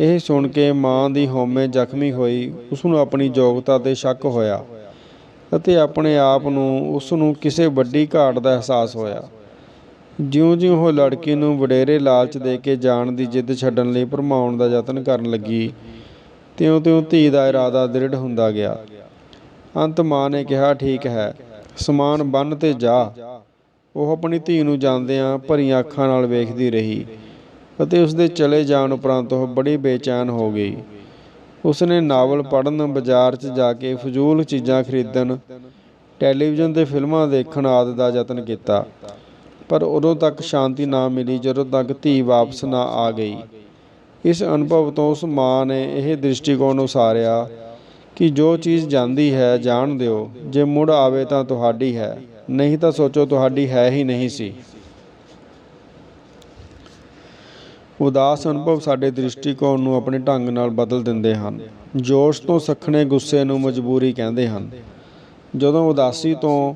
ਇਹ ਸੁਣ ਕੇ ਮਾਂ ਦੀ ਹਉਮੈ ਜ਼ਖਮੀ ਹੋਈ ਉਸ ਨੂੰ ਆਪਣੀ ਯੋਗਤਾ ਤੇ ਸ਼ੱਕ ਹੋਇਆ ਅਤੇ ਆਪਣੇ ਆਪ ਨੂੰ ਉਸ ਨੂੰ ਕਿਸੇ ਵੱਡੀ ਘਾਟ ਦਾ ਅਹਿਸਾਸ ਹੋਇਆ। ਜਿਉਂ-ਜਿਉਂ ਉਹ ਲੜਕੀ ਨੂੰ ਵਡੇਰੇ ਲਾਲਚ ਦੇ ਕੇ ਜਾਣ ਦੀ ਜਿੱਦ ਛੱਡਣ ਲਈ ਭਰਮਾਉਣ ਦਾ ਯਤਨ ਕਰਨ ਲੱਗੀ, ਤਿਉਂ-ਤਿਉਂ ਧੀ ਦਾ ਇਰਾਦਾ ਦ੍ਰਿੜ ਹੁੰਦਾ ਗਿਆ। ਅੰਤ ਮਾਂ ਨੇ ਕਿਹਾ, ਠੀਕ ਹੈ, ਸਮਾਨ ਬੰਨ ਤੇ ਜਾ। ਉਹ ਆਪਣੀ ਧੀ ਨੂੰ ਜਾਂਦਿਆਂ ਭਰੀਆਂ ਅੱਖਾਂ ਨਾਲ ਵੇਖਦੀ ਰਹੀ ਅਤੇ ਉਸ ਦੇ ਚਲੇ ਜਾਣ ਉਪਰੰਤ ਉਹ ਬੜੀ ਬੇਚੈਨ ਹੋ ਗਈ। ਉਸਨੇ ਨਾਵਲ ਪੜ੍ਹਨ, ਬਾਜ਼ਾਰ 'ਚ ਜਾ ਕੇ ਫਜ਼ੂਲ ਚੀਜ਼ਾਂ ਖਰੀਦਣ, ਟੈਲੀਵਿਜ਼ਨ ਤੇ ਫਿਲਮਾਂ ਦੇਖਣ ਆਦਿ ਦਾ ਯਤਨ ਕੀਤਾ। ਪਰ ਉਦੋਂ ਤੱਕ ਸ਼ਾਂਤੀ ਨਾ ਮਿਲੀ ਜਦੋਂ ਤੱਕ ਧੀ ਵਾਪਸ ਨਾ ਆ ਗਈ। ਇਸ ਅਨੁਭਵ ਤੋਂ ਉਸ ਮਾਂ ਨੇ ਇਹ ਦ੍ਰਿਸ਼ਟੀਕੋਣ ਉਸਾਰਿਆ ਕਿ ਜੋ ਚੀਜ਼ ਜਾਂਦੀ ਹੈ, ਜਾਣ ਦਿਓ। ਜੇ ਮੁੜ ਆਵੇ ਤਾਂ ਤੁਹਾਡੀ ਹੈ। ਨਹੀਂ ਤਾਂ ਸੋਚੋ ਤੁਹਾਡੀ ਹੈ ਹੀ ਨਹੀਂ ਸੀ। ਉਦਾਸ ਅਨੁਭਵ ਸਾਡੇ ਦ੍ਰਿਸ਼ਟੀਕੋਣ ਨੂੰ ਆਪਣੇ ਢੰਗ ਨਾਲ ਬਦਲ ਦਿੰਦੇ ਹਨ। ਜੋਸ਼ ਤੋਂ ਸਖਣੇ ਗੁੱਸੇ ਨੂੰ ਮਜਬੂਰੀ ਕਹਿੰਦੇ ਹਨ। ਜਦੋਂ ਉਦਾਸੀ ਤੋਂ,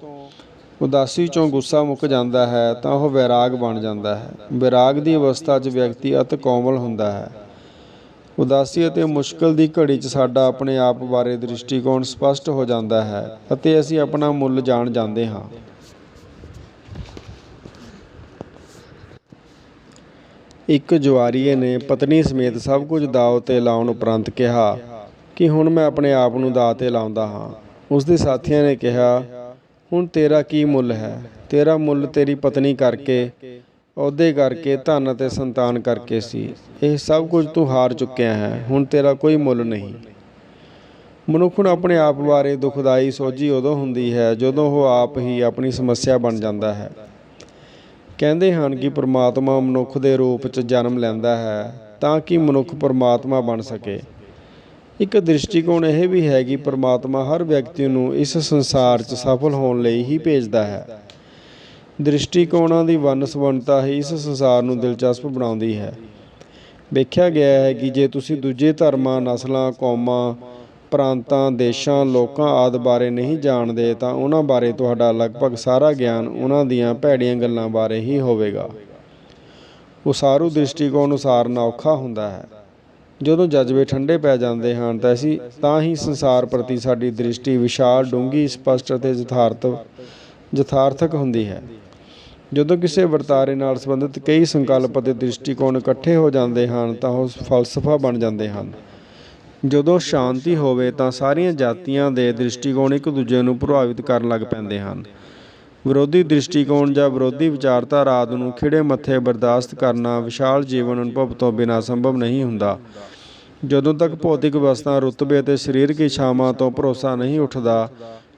ਉਦਾਸੀ ਚੋਂ ਗੁੱਸਾ ਮੁੱਕ ਜਾਂਦਾ ਹੈ ਤਾਂ ਉਹ ਵੈਰਾਗ ਬਣ ਜਾਂਦਾ ਹੈ। ਵੈਰਾਗ ਦੀ ਅਵਸਥਾ 'ਚ ਵਿਅਕਤੀ ਅਤ ਕੋਮਲ ਹੁੰਦਾ ਹੈ। ਉਦਾਸੀ ਅਤੇ ਮੁਸ਼ਕਲ ਦੀ ਘੜੀ 'ਚ ਸਾਡਾ ਆਪਣੇ ਆਪ ਬਾਰੇ ਦ੍ਰਿਸ਼ਟੀਕੋਣ ਸਪਸ਼ਟ ਹੋ ਜਾਂਦਾ ਹੈ ਅਤੇ ਅਸੀਂ ਆਪਣਾ ਮੁੱਲ ਜਾਣ ਜਾਂਦੇ ਹਾਂ। ਇੱਕ ਜਵਾਰੀਏ ਨੇ ਪਤਨੀ ਸਮੇਤ ਸਭ ਕੁਝ ਦਾਅ ਤੇ ਲਾਉਣ ਉਪਰੰਤ ਕਿਹਾ ਕਿ ਹੁਣ ਮੈਂ ਆਪਣੇ ਆਪ ਨੂੰ ਦਾਅ ਤੇ ਲਾਉਂਦਾ ਹਾਂ। ਉਸ ਦੇ ਸਾਥੀਆਂ ਨੇ ਕਿਹਾ, ਹੁਣ ਤੇਰਾ ਕੀ ਮੁੱਲ ਹੈ? ਤੇਰਾ ਮੁੱਲ ਤੇਰੀ ਪਤਨੀ ਕਰਕੇ ਅਹੁਦੇ ਕਰਕੇ ਧਨ ਅਤੇ ਸੰਤਾਨ ਕਰਕੇ ਸੀ। ਇਹ ਸਭ ਕੁਝ ਤੂੰ ਹਾਰ ਚੁੱਕਿਆ ਹੈ। ਹੁਣ ਤੇਰਾ ਕੋਈ ਮੁੱਲ ਨਹੀਂ। ਮਨੁੱਖ ਨੂੰ ਆਪਣੇ ਆਪ ਬਾਰੇ ਦੁਖਦਾਈ ਸੋਝੀ ਉਦੋਂ ਹੁੰਦੀ ਹੈ ਜਦੋਂ ਉਹ ਆਪ ਹੀ ਆਪਣੀ ਸਮੱਸਿਆ ਬਣ ਜਾਂਦਾ ਹੈ। ਕਹਿੰਦੇ ਹਨ ਕਿ ਪ੍ਰਮਾਤਮਾ ਮਨੁੱਖ ਦੇ ਰੂਪ 'ਚ ਜਨਮ ਲੈਂਦਾ ਹੈ ਤਾਂ ਕਿ ਮਨੁੱਖ ਪ੍ਰਮਾਤਮਾ ਬਣ ਸਕੇ। ਇੱਕ ਦ੍ਰਿਸ਼ਟੀਕੋਣ ਇਹ ਵੀ ਹੈ ਕਿ ਪ੍ਰਮਾਤਮਾ ਹਰ ਵਿਅਕਤੀ ਨੂੰ ਇਸ ਸੰਸਾਰ 'ਚ ਸਫਲ ਹੋਣ ਲਈ ਹੀ ਭੇਜਦਾ ਹੈ। ਦ੍ਰਿਸ਼ਟੀਕੋਣਾਂ ਦੀ ਵੰਨ-ਸੁਵੰਨਤਾ ਹੀ ਇਸ ਸੰਸਾਰ ਨੂੰ ਦਿਲਚਸਪ ਬਣਾਉਂਦੀ ਹੈ। ਵੇਖਿਆ ਗਿਆ ਹੈ ਕਿ ਜੇ ਤੁਸੀਂ ਦੂਜੇ ਧਰਮਾਂ, ਨਸਲਾਂ, ਕੌਮਾਂ, ਪ੍ਰਾਂਤਾਂ, ਦੇਸ਼ਾਂ, ਲੋਕਾਂ ਆਦਿ ਬਾਰੇ ਨਹੀਂ ਜਾਣਦੇ, ਤਾਂ ਉਹਨਾਂ ਬਾਰੇ ਤੁਹਾਡਾ ਲਗਭਗ ਸਾਰਾ ਗਿਆਨ ਉਹਨਾਂ ਦੀਆਂ ਭੈੜੀਆਂ ਗੱਲਾਂ ਬਾਰੇ ਹੀ ਹੋਵੇਗਾ। ਉਸਾਰੂ ਦ੍ਰਿਸ਼ਟੀਕੋਣ ਅਨੁਸਾਰ ਔਖਾ ਹੁੰਦਾ ਹੈ। ਜਦੋਂ ਜਜ਼ਬੇ ਠੰਡੇ ਪੈ ਜਾਂਦੇ ਹਨ, ਤਾਂ ਅਸੀਂ ਤਾਂ ਹੀ ਸੰਸਾਰ ਪ੍ਰਤੀ ਸਾਡੀ ਦ੍ਰਿਸ਼ਟੀ ਵਿਸ਼ਾਲ, ਡੂੰਘੀ, ਸਪਸ਼ਟ ਅਤੇ ਯਥਾਰਥ ਯਥਾਰਥਕ ਹੁੰਦੀ ਹੈ। ਜਦੋਂ ਕਿਸੇ ਵਰਤਾਰੇ ਨਾਲ ਸੰਬੰਧਿਤ ਕਈ ਸੰਕਲਪ ਅਤੇ ਦ੍ਰਿਸ਼ਟੀਕੋਣ ਇਕੱਠੇ ਹੋ ਜਾਂਦੇ ਹਨ, ਤਾਂ ਉਹ ਫਲਸਫਾ ਬਣ ਜਾਂਦੇ ਹਨ। ਜਦੋਂ ਸ਼ਾਂਤੀ ਹੋਵੇ, ਤਾਂ ਸਾਰੀਆਂ ਜਾਤੀਆਂ ਦੇ ਦ੍ਰਿਸ਼ਟੀਕੋਣ ਇੱਕ ਦੂਜੇ ਨੂੰ ਪ੍ਰਭਾਵਿਤ ਕਰਨ ਲੱਗ ਪੈਂਦੇ ਹਨ। ਵਿਰੋਧੀ ਦ੍ਰਿਸ਼ਟੀਕੋਣ ਜਾਂ ਵਿਰੋਧੀ ਵਿਚਾਰਧਾਰਾ ਆਦਿ ਨੂੰ ਖਿੜੇ ਮੱਥੇ ਬਰਦਾਸ਼ਤ ਕਰਨਾ ਵਿਸ਼ਾਲ ਜੀਵਨ ਅਨੁਭਵ ਤੋਂ ਬਿਨਾਂ ਸੰਭਵ ਨਹੀਂ ਹੁੰਦਾ। ਜਦੋਂ ਤੱਕ ਭੌਤਿਕ ਵਸਤਾਂ ਰੁਤਬੇ ਅਤੇ ਸਰੀਰਕ ਇੱਛਾਵਾਂ ਤੋਂ ਭਰੋਸਾ ਨਹੀਂ ਉੱਠਦਾ,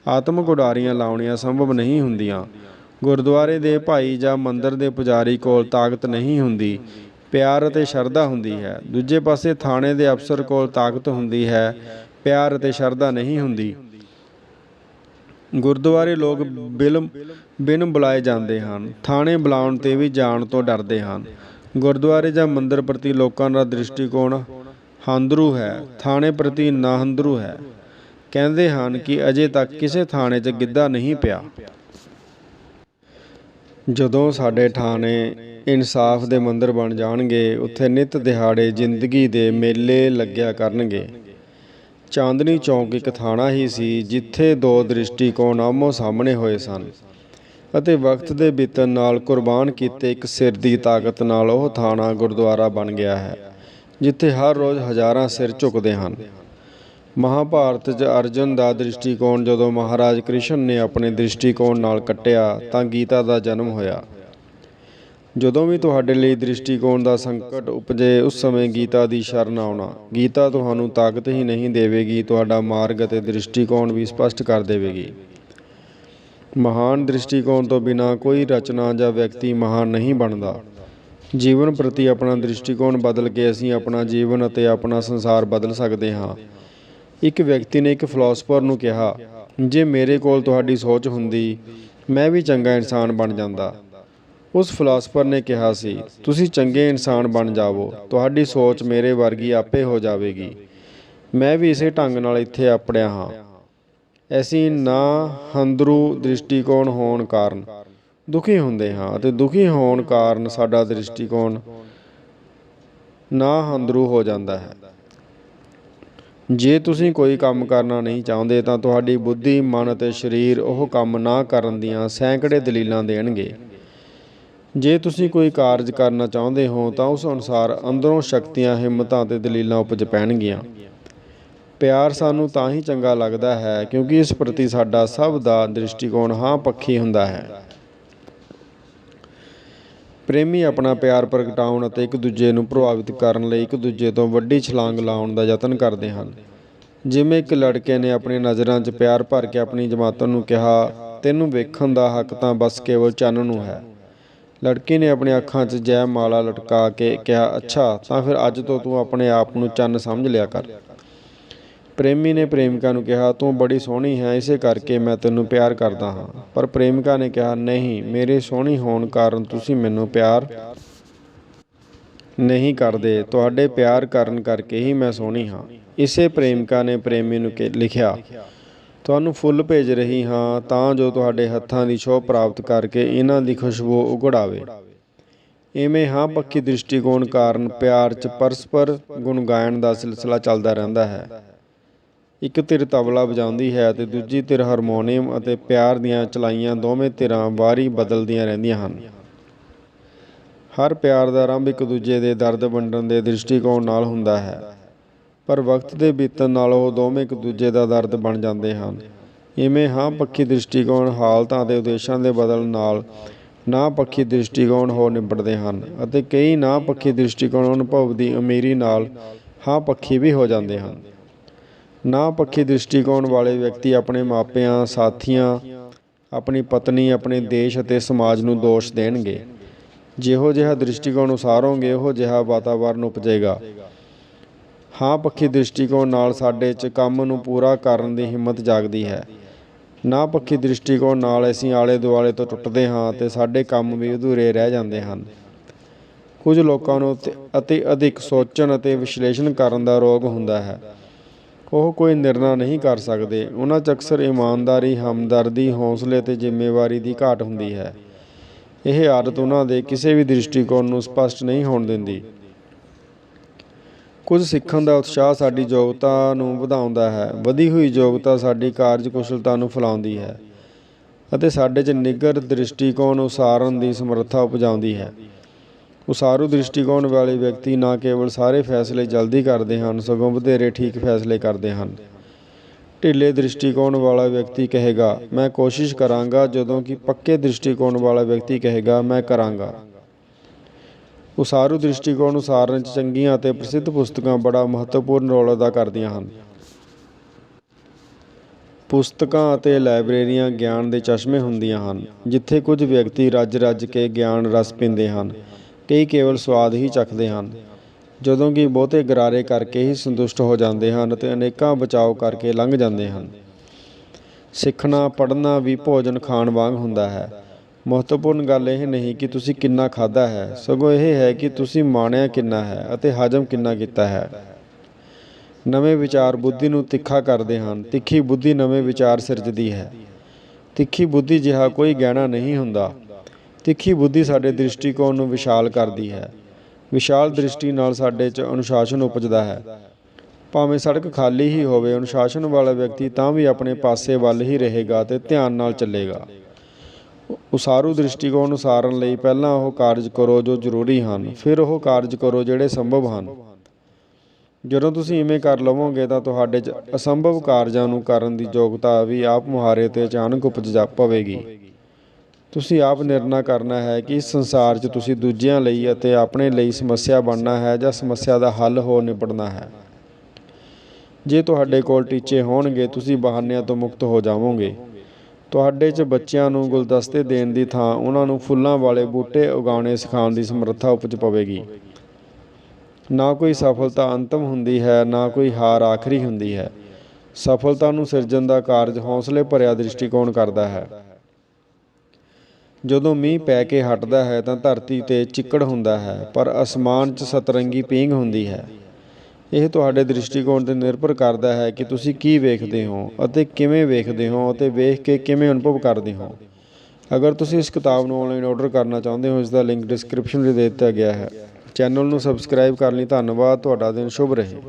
ਆਤਮਿਕ ਉਡਾਰੀਆਂ ਲਾਉਣੀਆਂ ਸੰਭਵ ਨਹੀਂ ਹੁੰਦੀਆਂ। ਗੁਰਦੁਆਰੇ ਦੇ ਭਾਈ ਜਾਂ ਮੰਦਰ ਦੇ ਪੁਜਾਰੀ ਕੋਲ ਤਾਕਤ ਨਹੀਂ ਹੁੰਦੀ। ਪਿਆਰ ਅਤੇ ਸ਼ਰਧਾ ਹੁੰਦੀ ਹੈ। ਦੂਜੇ ਪਾਸੇ ਥਾਣੇ ਦੇ ਅਫਸਰ ਕੋਲ ਤਾਕਤ ਹੁੰਦੀ ਹੈ। ਪਿਆਰ ਅਤੇ ਸ਼ਰਧਾ ਨਹੀਂ ਹੁੰਦੀ। ਗੁਰਦੁਆਰੇ ਲੋਕ ਬਿਲ ਬਿਨ ਬੁਲਾਏ ਜਾਂਦੇ ਹਨ। ਥਾਣੇ ਬੁਲਾਉਣ ਤੇ ਵੀ ਜਾਣ ਤੋਂ ਡਰਦੇ ਹਨ। ਗੁਰਦੁਆਰੇ ਜਾਂ ਮੰਦਰ ਪ੍ਰਤੀ ਲੋਕਾਂ ਦਾ ਦ੍ਰਿਸ਼ਟੀਕੋਣ ਹੰਦਰੂ ਹੈ। ਥਾਣੇ ਪ੍ਰਤੀ ਨਾਹੰਦਰੂ ਹੈ। ਕਹਿੰਦੇ ਹਨ ਕਿ ਅਜੇ ਤੱਕ ਕਿਸੇ ਥਾਣੇ 'ਚ ਗਿੱਧਾ ਨਹੀਂ ਪਿਆ। ਜਦੋਂ ਸਾਡੇ ਥਾਣੇ ਇਨਸਾਫ ਦੇ ਮੰਦਰ ਬਣ ਜਾਣਗੇ, ਉੱਥੇ ਨਿਤ ਦਿਹਾੜੇ ਜ਼ਿੰਦਗੀ ਦੇ ਮੇਲੇ ਲੱਗਿਆ ਕਰਨਗੇ। ਚਾਂਦਨੀ ਚੌਂਕ ਇੱਕ ਥਾਣਾ ਹੀ ਸੀ, ਜਿੱਥੇ ਦੋ ਦ੍ਰਿਸ਼ਟੀਕੋਣ ਆਮੋ ਸਾਹਮਣੇ ਹੋਏ ਸਨ ਅਤੇ ਵਕਤ ਦੇ ਬੀਤਣ ਨਾਲ ਕੁਰਬਾਨ ਕੀਤੇ ਇੱਕ ਸਿਰ ਦੀ ਤਾਕਤ ਨਾਲ ਉਹ ਥਾਣਾ ਗੁਰਦੁਆਰਾ ਬਣ ਗਿਆ ਹੈ, ਜਿੱਥੇ ਹਰ ਰੋਜ਼ ਹਜ਼ਾਰਾਂ ਸਿਰ ਝੁਕਦੇ ਹਨ। ਮਹਾਭਾਰਤ 'ਚ ਅਰਜੁਨ ਦਾ ਦ੍ਰਿਸ਼ਟੀਕੋਣ ਜਦੋਂ ਮਹਾਰਾਜ ਕ੍ਰਿਸ਼ਨ ਨੇ ਆਪਣੇ ਦ੍ਰਿਸ਼ਟੀਕੋਣ ਨਾਲ ਕੱਟਿਆ ਤਾਂ ਗੀਤਾ ਦਾ ਜਨਮ ਹੋਇਆ। ਜਦੋਂ ਵੀ ਤੁਹਾਡੇ ਲਈ ਦ੍ਰਿਸ਼ਟੀਕੋਣ ਦਾ ਸੰਕਟ ਉਪਜੇ, ਉਸ ਸਮੇਂ ਗੀਤਾ ਦੀ ਸ਼ਰਨ ਆਉਣਾ। ਗੀਤਾ ਤੁਹਾਨੂੰ ਤਾਕਤ ਹੀ ਨਹੀਂ ਦੇਵੇਗੀ, ਤੁਹਾਡਾ ਮਾਰਗ ਅਤੇ ਦ੍ਰਿਸ਼ਟੀਕੋਣ ਵੀ ਸਪਸ਼ਟ ਕਰ ਦੇਵੇਗੀ। ਮਹਾਨ ਦ੍ਰਿਸ਼ਟੀਕੋਣ ਤੋਂ ਬਿਨਾਂ ਕੋਈ ਰਚਨਾ ਜਾਂ ਵਿਅਕਤੀ ਮਹਾਨ ਨਹੀਂ ਬਣਦਾ। ਜੀਵਨ ਪ੍ਰਤੀ ਆਪਣਾ ਦ੍ਰਿਸ਼ਟੀਕੋਣ ਬਦਲ ਕੇ ਅਸੀਂ ਆਪਣਾ ਜੀਵਨ ਅਤੇ ਆਪਣਾ ਸੰਸਾਰ ਬਦਲ ਸਕਦੇ ਹਾਂ। ਇੱਕ ਵਿਅਕਤੀ ਨੇ ਇੱਕ ਫਿਲਾਸਫਰ ਨੂੰ ਕਿਹਾ, ਜੇ ਮੇਰੇ ਕੋਲ ਤੁਹਾਡੀ ਸੋਚ ਹੁੰਦੀ, ਮੈਂ ਵੀ ਚੰਗਾ ਇਨਸਾਨ ਬਣ ਜਾਂਦਾ। ਉਸ ਫਿਲਾਸਫਰ ਨੇ ਕਿਹਾ ਸੀ, ਤੁਸੀਂ ਚੰਗੇ ਇਨਸਾਨ ਬਣ ਜਾਵੋ, ਤੁਹਾਡੀ ਸੋਚ ਮੇਰੇ ਵਰਗੀ ਆਪੇ ਹੋ ਜਾਵੇਗੀ। ਮੈਂ ਵੀ ਇਸੇ ਢੰਗ ਨਾਲ ਇੱਥੇ ਆਪੜਿਆ ਹਾਂ। ਅਸੀਂ ਨਾ ਹੰਦਰੂ ਦ੍ਰਿਸ਼ਟੀਕੋਣ ਹੋਣ ਕਾਰਨ ਦੁਖੀ ਹੁੰਦੇ ਹਾਂ ਅਤੇ ਦੁਖੀ ਹੋਣ ਕਾਰਨ ਸਾਡਾ ਦ੍ਰਿਸ਼ਟੀਕੋਣ ਨਾ ਹੰਦਰੂ ਹੋ ਜਾਂਦਾ ਹੈ। ਜੇ ਤੁਸੀਂ ਕੋਈ ਕੰਮ ਕਰਨਾ ਨਹੀਂ ਚਾਹੁੰਦੇ ਤਾਂ ਤੁਹਾਡੀ ਬੁੱਧੀ, ਮਨ ਅਤੇ ਸਰੀਰ ਉਹ ਕੰਮ ਨਾ ਕਰਨ ਦੀਆਂ ਸੈਂਕੜੇ ਦਲੀਲਾਂ ਦੇਣਗੇ। ਜੇ ਤੁਸੀਂ ਕੋਈ ਕਾਰਜ ਕਰਨਾ ਚਾਹੁੰਦੇ ਹੋ ਤਾਂ ਉਸ ਅਨੁਸਾਰ ਅੰਦਰੋਂ ਸ਼ਕਤੀਆਂ, ਹਿੰਮਤਾਂ ਤੇ ਦਲੀਲਾਂ ਉਪਜ ਪੈਣਗੀਆਂ। ਪਿਆਰ ਸਾਨੂੰ ਤਾਂ ਹੀ ਚੰਗਾ ਲੱਗਦਾ ਹੈ ਕਿਉਂਕਿ ਇਸ ਪ੍ਰਤੀ ਸਾਡਾ ਸਭ ਦਾ ਦ੍ਰਿਸ਼ਟੀਕੋਣ ਹਾਂ ਪੱਖੀ ਹੁੰਦਾ ਹੈ। ਪ੍ਰੇਮੀ ਆਪਣਾ ਪਿਆਰ ਪ੍ਰਗਟਾਉਣ ਅਤੇ ਇੱਕ ਦੂਜੇ ਨੂੰ ਪ੍ਰਭਾਵਿਤ ਕਰਨ ਲਈ ਇੱਕ ਦੂਜੇ ਤੋਂ ਵੱਡੀ ਛਲਾਂਗ ਲਾਉਣ ਦਾ ਯਤਨ ਕਰਦੇ ਹਨ। ਜਿਵੇਂ ਇੱਕ ਲੜਕੇ ਨੇ ਆਪਣੀ ਨਜ਼ਰਾਂ 'ਚ ਪਿਆਰ ਭਰ ਕੇ ਆਪਣੀ ਜਮਾਤਨ ਨੂੰ ਕਿਹਾ, ਤੈਨੂੰ ਵੇਖਣ ਦਾ ਹੱਕ ਤਾਂ ਬਸ ਕੇਵਲ ਚੰਨ ਨੂੰ ਹੈ। ਲੜਕੀ ਨੇ ਆਪਣੀ ਅੱਖਾਂ 'ਚ ਜੈ ਮਾਲਾ ਲਟਕਾ ਕੇ ਕਿਹਾ, ਅੱਛਾ, ਤਾਂ ਫਿਰ ਅੱਜ ਤੋਂ ਤੂੰ ਆਪਣੇ ਆਪ ਨੂੰ ਚੰਨ ਸਮਝ ਲਿਆ ਕਰ। ਪ੍ਰੇਮੀ ਨੇ ਪ੍ਰੇਮਿਕਾ ਨੂੰ ਕਿਹਾ, ਤੂੰ ਬੜੀ ਸੋਹਣੀ ਹੈ, ਇਸੇ ਕਰਕੇ ਮੈਂ ਤੈਨੂੰ ਪਿਆਰ ਕਰਦਾ ਹਾਂ। ਪਰ ਪ੍ਰੇਮਿਕਾ ਨੇ ਕਿਹਾ, ਨਹੀਂ, ਮੇਰੇ ਸੋਹਣੀ ਹੋਣ ਕਾਰਨ ਤੁਸੀਂ ਮੈਨੂੰ ਪਿਆਰ ਨਹੀਂ ਕਰਦੇ। ਤੁਹਾਡੇ ਪਿਆਰ ਕਰਨ ਕਰਕੇ ਹੀ ਮੈਂ ਸੋਹਣੀ ਹਾਂ। ਇਸੇ ਪ੍ਰੇਮਿਕਾ ਨੇ ਪ੍ਰੇਮੀ ਨੂੰ ਲਿਖਿਆ, ਤੁਹਾਨੂੰ ਫੁੱਲ ਭੇਜ ਰਹੀ ਹਾਂ, ਤਾਂ ਜੋ ਤੁਹਾਡੇ ਹੱਥਾਂ ਦੀ ਸ਼ੋਭ ਪ੍ਰਾਪਤ ਕਰਕੇ ਇਹਨਾਂ ਦੀ ਖੁਸ਼ਬੂ ਉਗੜਾਵੇ। ਇਵੇਂ ਹਾਂ ਪੱਖੀ ਦ੍ਰਿਸ਼ਟੀਕੋਣ ਕਾਰਨ ਪਿਆਰ 'ਚ ਪਰਸਪਰ ਗੁਣਗਾਇਨ ਦਾ ਸਿਲਸਿਲਾ ਚੱਲਦਾ ਰਹਿੰਦਾ ਹੈ। ਇੱਕ ਧਿਰ ਤਬਲਾ ਵਜਾਉਂਦੀ ਹੈ ਅਤੇ ਦੂਜੀ ਧਿਰ ਹਾਰਮੋਨੀਅਮ ਅਤੇ ਪਿਆਰ ਦੀਆਂ ਚਲਾਈਆਂ ਦੋਵੇਂ ਧਿਰਾਂ ਵਾਰੀ ਬਦਲਦੀਆਂ ਰਹਿੰਦੀਆਂ ਹਨ। ਹਰ ਪਿਆਰ ਦਾ ਆਰੰਭ ਇੱਕ ਦੂਜੇ ਦੇ ਦਰਦ ਵੰਡਣ ਦੇ ਦ੍ਰਿਸ਼ਟੀਕੋਣ ਨਾਲ ਹੁੰਦਾ ਹੈ, ਪਰ ਵਕਤ ਦੇ ਬੀਤਣ ਨਾਲ ਉਹ ਦੋਵੇਂ ਇੱਕ ਦੂਜੇ ਦਾ ਦਰਦ ਬਣ ਜਾਂਦੇ ਹਨ। ਇਵੇਂ ਹਾਂ ਪੱਖੀ ਦ੍ਰਿਸ਼ਟੀਕੋਣ ਹਾਲਤਾਂ ਅਤੇ ਉਦੇਸ਼ਾਂ ਦੇ ਬਦਲਣ ਨਾਲ ਨਾ ਪੱਖੀ ਦ੍ਰਿਸ਼ਟੀਕੋਣ ਹੋ ਨਿਬੜਦੇ ਹਨ ਅਤੇ ਕਈ ਨਾ ਪੱਖੀ ਦ੍ਰਿਸ਼ਟੀਕੋਣ ਅਨੁਭਵ ਦੀ ਅਮੀਰੀ ਨਾਲ ਹਾਂ ਪੱਖੀ ਵੀ ਹੋ ਜਾਂਦੇ ਹਨ। ਨਾ ਪੱਖੀ ਦ੍ਰਿਸ਼ਟੀਕੋਣ ਵਾਲੇ ਵਿਅਕਤੀ ਆਪਣੇ ਮਾਪਿਆਂ, ਸਾਥੀਆਂ, ਆਪਣੀ ਪਤਨੀ, ਆਪਣੇ ਦੇਸ਼ ਅਤੇ ਸਮਾਜ ਨੂੰ ਦੋਸ਼ ਦੇਣਗੇ। ਜਿਹੋ ਜਿਹਾ ਦ੍ਰਿਸ਼ਟੀਕੋਣ ਉਸਾਰੋਗੇ, ਉਹੋ ਜਿਹਾ ਵਾਤਾਵਰਨ ਉਪਜੇਗਾ। ਹਾਂ, ਪੱਖੀ ਦ੍ਰਿਸ਼ਟੀਕੋਣ ਨਾਲ ਸਾਡੇ 'ਚ ਕੰਮ ਨੂੰ ਪੂਰਾ ਕਰਨ ਦੀ ਹਿੰਮਤ ਜਾਗਦੀ ਹੈ। ਨਾ ਪੱਖੀ ਦ੍ਰਿਸ਼ਟੀਕੋਣ ਨਾਲ ਅਸੀਂ ਆਲੇ ਦੁਆਲੇ ਤੋਂ ਟੁੱਟਦੇ ਹਾਂ ਤੇ ਸਾਡੇ ਕੰਮ ਵੀ ਅਧੂਰੇ ਰਹਿ ਜਾਂਦੇ ਹਨ। ਕੁਝ ਲੋਕਾਂ ਨੂੰ ਅਤਿ- ਅਧਿਕ ਸੋਚਣ ਅਤੇ ਵਿਸ਼ਲੇਸ਼ਣ ਕਰਨ ਦਾ ਰੋਗ ਹੁੰਦਾ ਹੈ। ਉਹ ਕੋਈ ਨਿਰਣਾ ਨਹੀਂ ਕਰ ਸਕਦੇ। ਉਹਨਾਂ 'ਚ ਅਕਸਰ ਇਮਾਨਦਾਰੀ, ਹਮਦਰਦੀ, ਹੌਸਲੇ ਤੇ ਜ਼ਿੰਮੇਵਾਰੀ ਦੀ ਘਾਟ ਹੁੰਦੀ ਹੈ। ਇਹ ਆਦਤ ਉਹਨਾਂ ਦੇ ਕਿਸੇ ਵੀ ਦ੍ਰਿਸ਼ਟੀਕੋਣ ਨੂੰ ਸਪਸ਼ਟ ਨਹੀਂ ਹੋਣ ਦਿੰਦੀ। ਕੁਝ ਸਿੱਖਣ ਦਾ ਉਤਸ਼ਾਹ ਸਾਡੀ ਯੋਗਤਾ ਨੂੰ ਵਧਾਉਂਦਾ ਹੈ। ਵਧੀ ਹੋਈ ਯੋਗਤਾ ਸਾਡੀ ਕਾਰਜਕੁਸ਼ਲਤਾ ਨੂੰ ਫੈਲਾਉਂਦੀ ਹੈ ਅਤੇ ਸਾਡੇ 'ਚ ਨਿੱਗਰ ਦ੍ਰਿਸ਼ਟੀਕੋਣ ਉਸਾਰਨ ਦੀ ਸਮਰੱਥਾ ਉਪਜਾਉਂਦੀ ਹੈ। ਉਸਾਰੂ ਦ੍ਰਿਸ਼ਟੀਕੋਣ ਵਾਲੇ ਵਿਅਕਤੀ ਨਾ ਕੇਵਲ ਸਾਰੇ ਫੈਸਲੇ ਜਲਦੀ ਕਰਦੇ ਹਨ, ਸਗੋਂ ਵਧੇਰੇ ਠੀਕ ਫੈਸਲੇ ਕਰਦੇ ਹਨ। ਢਿੱਲੇ ਦ੍ਰਿਸ਼ਟੀਕੋਣ ਵਾਲਾ ਵਿਅਕਤੀ ਕਹੇਗਾ, ਮੈਂ ਕੋਸ਼ਿਸ਼ ਕਰਾਂਗਾ, ਜਦੋਂ ਕਿ ਪੱਕੇ ਦ੍ਰਿਸ਼ਟੀਕੋਣ ਵਾਲਾ ਵਿਅਕਤੀ ਕਹੇਗਾ, ਮੈਂ ਕਰਾਂਗਾ। ਉਸਾਰੂ ਦ੍ਰਿਸ਼ਟੀਕੋਣ ਉਸਾਰਨ 'ਚ ਚੰਗੀਆਂ ਅਤੇ ਪ੍ਰਸਿੱਧ ਪੁਸਤਕਾਂ ਬੜਾ ਮਹੱਤਵਪੂਰਨ ਰੋਲ ਅਦਾ ਕਰਦੀਆਂ ਹਨ। ਪੁਸਤਕਾਂ ਅਤੇ ਲਾਇਬ੍ਰੇਰੀਆਂ ਗਿਆਨ ਦੇ ਚਸ਼ਮੇ ਹੁੰਦੀਆਂ ਹਨ, ਜਿੱਥੇ ਕੁਝ ਵਿਅਕਤੀ ਰੱਜ-ਰੱਜ ਕੇ ਗਿਆਨ ਰਸ ਪੀਂਦੇ ਹਨ। ਕਈ ਕੇਵਲ ਸਵਾਦ ਹੀ ਚੱਖਦੇ ਹਨ, ਜਦੋਂ ਕਿ ਬਹੁਤੇ ਗਰਾਰੇ ਕਰਕੇ ਹੀ ਸੰਤੁਸ਼ਟ ਹੋ ਜਾਂਦੇ ਹਨ ਅਤੇ ਅਨੇਕਾਂ ਬਚਾਓ ਕਰਕੇ ਲੰਘ ਜਾਂਦੇ ਹਨ। ਸਿੱਖਣਾ, ਪੜ੍ਹਨਾ ਵੀ ਭੋਜਨ ਖਾਣ ਵਾਂਗ ਹੁੰਦਾ ਹੈ। ਮਹੱਤਵਪੂਰਨ ਗੱਲ ਇਹ ਨਹੀਂ ਕਿ ਤੁਸੀਂ ਕਿੰਨਾ ਖਾਧਾ ਹੈ, ਸਗੋਂ ਇਹ ਹੈ ਕਿ ਤੁਸੀਂ ਮਾਣਿਆ ਕਿੰਨਾ ਹੈ ਅਤੇ ਹਜਮ ਕਿੰਨਾ ਕੀਤਾ ਹੈ। ਨਵੇਂ ਵਿਚਾਰ ਬੁੱਧੀ ਨੂੰ ਤਿੱਖਾ ਕਰਦੇ ਹਨ, ਤਿੱਖੀ ਬੁੱਧੀ ਨਵੇਂ ਵਿਚਾਰ ਸਿਰਜਦੀ ਹੈ। ਤਿੱਖੀ ਬੁੱਧੀ ਜਿਹਾ ਕੋਈ ਗਹਿਣਾ ਨਹੀਂ ਹੁੰਦਾ। ਤਿੱਖੀ ਬੁੱਧੀ ਸਾਡੇ ਦ੍ਰਿਸ਼ਟੀਕੋਣ ਨੂੰ ਵਿਸ਼ਾਲ ਕਰਦੀ ਹੈ। ਵਿਸ਼ਾਲ ਦ੍ਰਿਸ਼ਟੀ ਨਾਲ ਸਾਡੇ 'ਚ ਅਨੁਸ਼ਾਸਨ ਉਪਜਦਾ ਹੈ। ਭਾਵੇਂ ਸੜਕ ਖਾਲੀ ਹੀ ਹੋਵੇ, ਅਨੁਸ਼ਾਸਨ ਵਾਲਾ ਵਿਅਕਤੀ ਤਾਂ ਵੀ ਆਪਣੇ ਪਾਸੇ ਵੱਲ ਹੀ ਰਹੇਗਾ ਤੇ ਧਿਆਨ ਨਾਲ ਚੱਲੇਗਾ। ਉਸਾਰੂ ਦ੍ਰਿਸ਼ਟੀਕੋਣ ਅਨੁਸਾਰਨ ਲਈ ਪਹਿਲਾਂ ਉਹ ਕਾਰਜ ਕਰੋ ਜੋ ਜ਼ਰੂਰੀ ਹਨ, ਫਿਰ ਉਹ ਕਾਰਜ ਕਰੋ ਜਿਹੜੇ ਸੰਭਵ ਹਨ। ਜਦੋਂ ਤੁਸੀਂ ਇਵੇਂ ਕਰ ਲਵੋਗੇ ਤਾਂ ਤੁਹਾਡੇ 'ਚ ਅਸੰਭਵ ਕਾਰਜਾਂ ਨੂੰ ਕਰਨ ਦੀ ਯੋਗਤਾ ਵੀ ਆਪ ਮੁਹਾਰੇ ਤੇ ਅਚਾਨਕ ਉਪਜ ਜਾ, ਪਵੇਗੀ। ਤੁਸੀਂ ਆਪ ਨਿਰਣਾ ਕਰਨਾ ਹੈ ਕਿ ਇਸ ਸੰਸਾਰ 'ਚ ਤੁਸੀਂ ਦੂਜਿਆਂ ਲਈ ਅਤੇ ਆਪਣੇ ਲਈ ਸਮੱਸਿਆ ਬਣਨਾ ਹੈ ਜਾਂ ਸਮੱਸਿਆ ਦਾ ਹੱਲ ਹੋ ਨਿਬੜਨਾ ਹੈ। ਜੇ ਤੁਹਾਡੇ ਕੋਲ ਟੀਚੇ ਹੋਣਗੇ, ਤੁਸੀਂ ਬਹਾਨਿਆਂ ਤੋਂ ਮੁਕਤ ਹੋ ਜਾਵੋਗੇ। ਤੁਹਾਡੇ 'ਚ ਬੱਚਿਆਂ ਨੂੰ ਗੁਲਦਸਤੇ ਦੇਣ ਦੀ ਥਾਂ, ਉਹਨਾਂ ਨੂੰ ਫੁੱਲਾਂ ਵਾਲੇ ਬੂਟੇ ਉਗਾਉਣੇ ਸਿਖਾਉਣ ਦੀ ਸਮਰੱਥਾ ਉਪਜ ਪਵੇਗੀ। ਨਾ ਕੋਈ ਸਫਲਤਾ ਅੰਤਮ ਹੁੰਦੀ ਹੈ, ਨਾ ਕੋਈ ਹਾਰ ਆਖਰੀ ਹੁੰਦੀ ਹੈ। ਸਫਲਤਾ ਨੂੰ ਸਿਰਜਣ ਦਾ ਕਾਰਜ ਹੌਸਲੇ ਭਰਿਆ ਦ੍ਰਿਸ਼ਟੀਕੋਣ ਕਰਦਾ ਹੈ। ਜਦੋਂ ਮੀਂਹ ਪੈ ਕੇ ਹਟਦਾ ਹੈ ਤਾਂ ਧਰਤੀ ਤੇ ਚਿੱਕੜ ਹੁੰਦਾ ਹੈ, ਪਰ ਅਸਮਾਨ 'ਚ ਸਤਰੰਗੀ ਪੀਂਘ ਹੁੰਦੀ ਹੈ। ਇਹ ਤੁਹਾਡੇ ਦ੍ਰਿਸ਼ਟੀਕੋਣ ਤੇ ਨਿਰਭਰ ਕਰਦਾ ਹੈ ਕਿ ਤੁਸੀਂ ਕੀ ਵੇਖਦੇ ਹੋ ਅਤੇ ਕਿਵੇਂ ਵੇਖਦੇ ਹੋ ਅਤੇ ਵੇਖ ਕੇ ਕਿਵੇਂ ਅਨੁਭਵ ਕਰਦੇ ਹੋ। ਅਗਰ ਤੁਸੀਂ ਇਸ ਕਿਤਾਬ ਨੂੰ ਆਨਲਾਈਨ ਆਰਡਰ ਕਰਨਾ ਚਾਹੁੰਦੇ ਹੋ ਇਸ ਦਾ ਲਿੰਕ ਡਿਸਕ੍ਰਿਪਸ਼ਨ ਵਿੱਚ ਦੇ ਦਿੱਤਾ ਗਿਆ ਹੈ। ਚੈਨਲ ਨੂੰ ਸਬਸਕ੍ਰਾਈਬ ਕਰਨ ਲਈ ਧੰਨਵਾਦ, ਤੁਹਾਡਾ ਦਿਨ ਸ਼ੁਭ ਰਹੇ।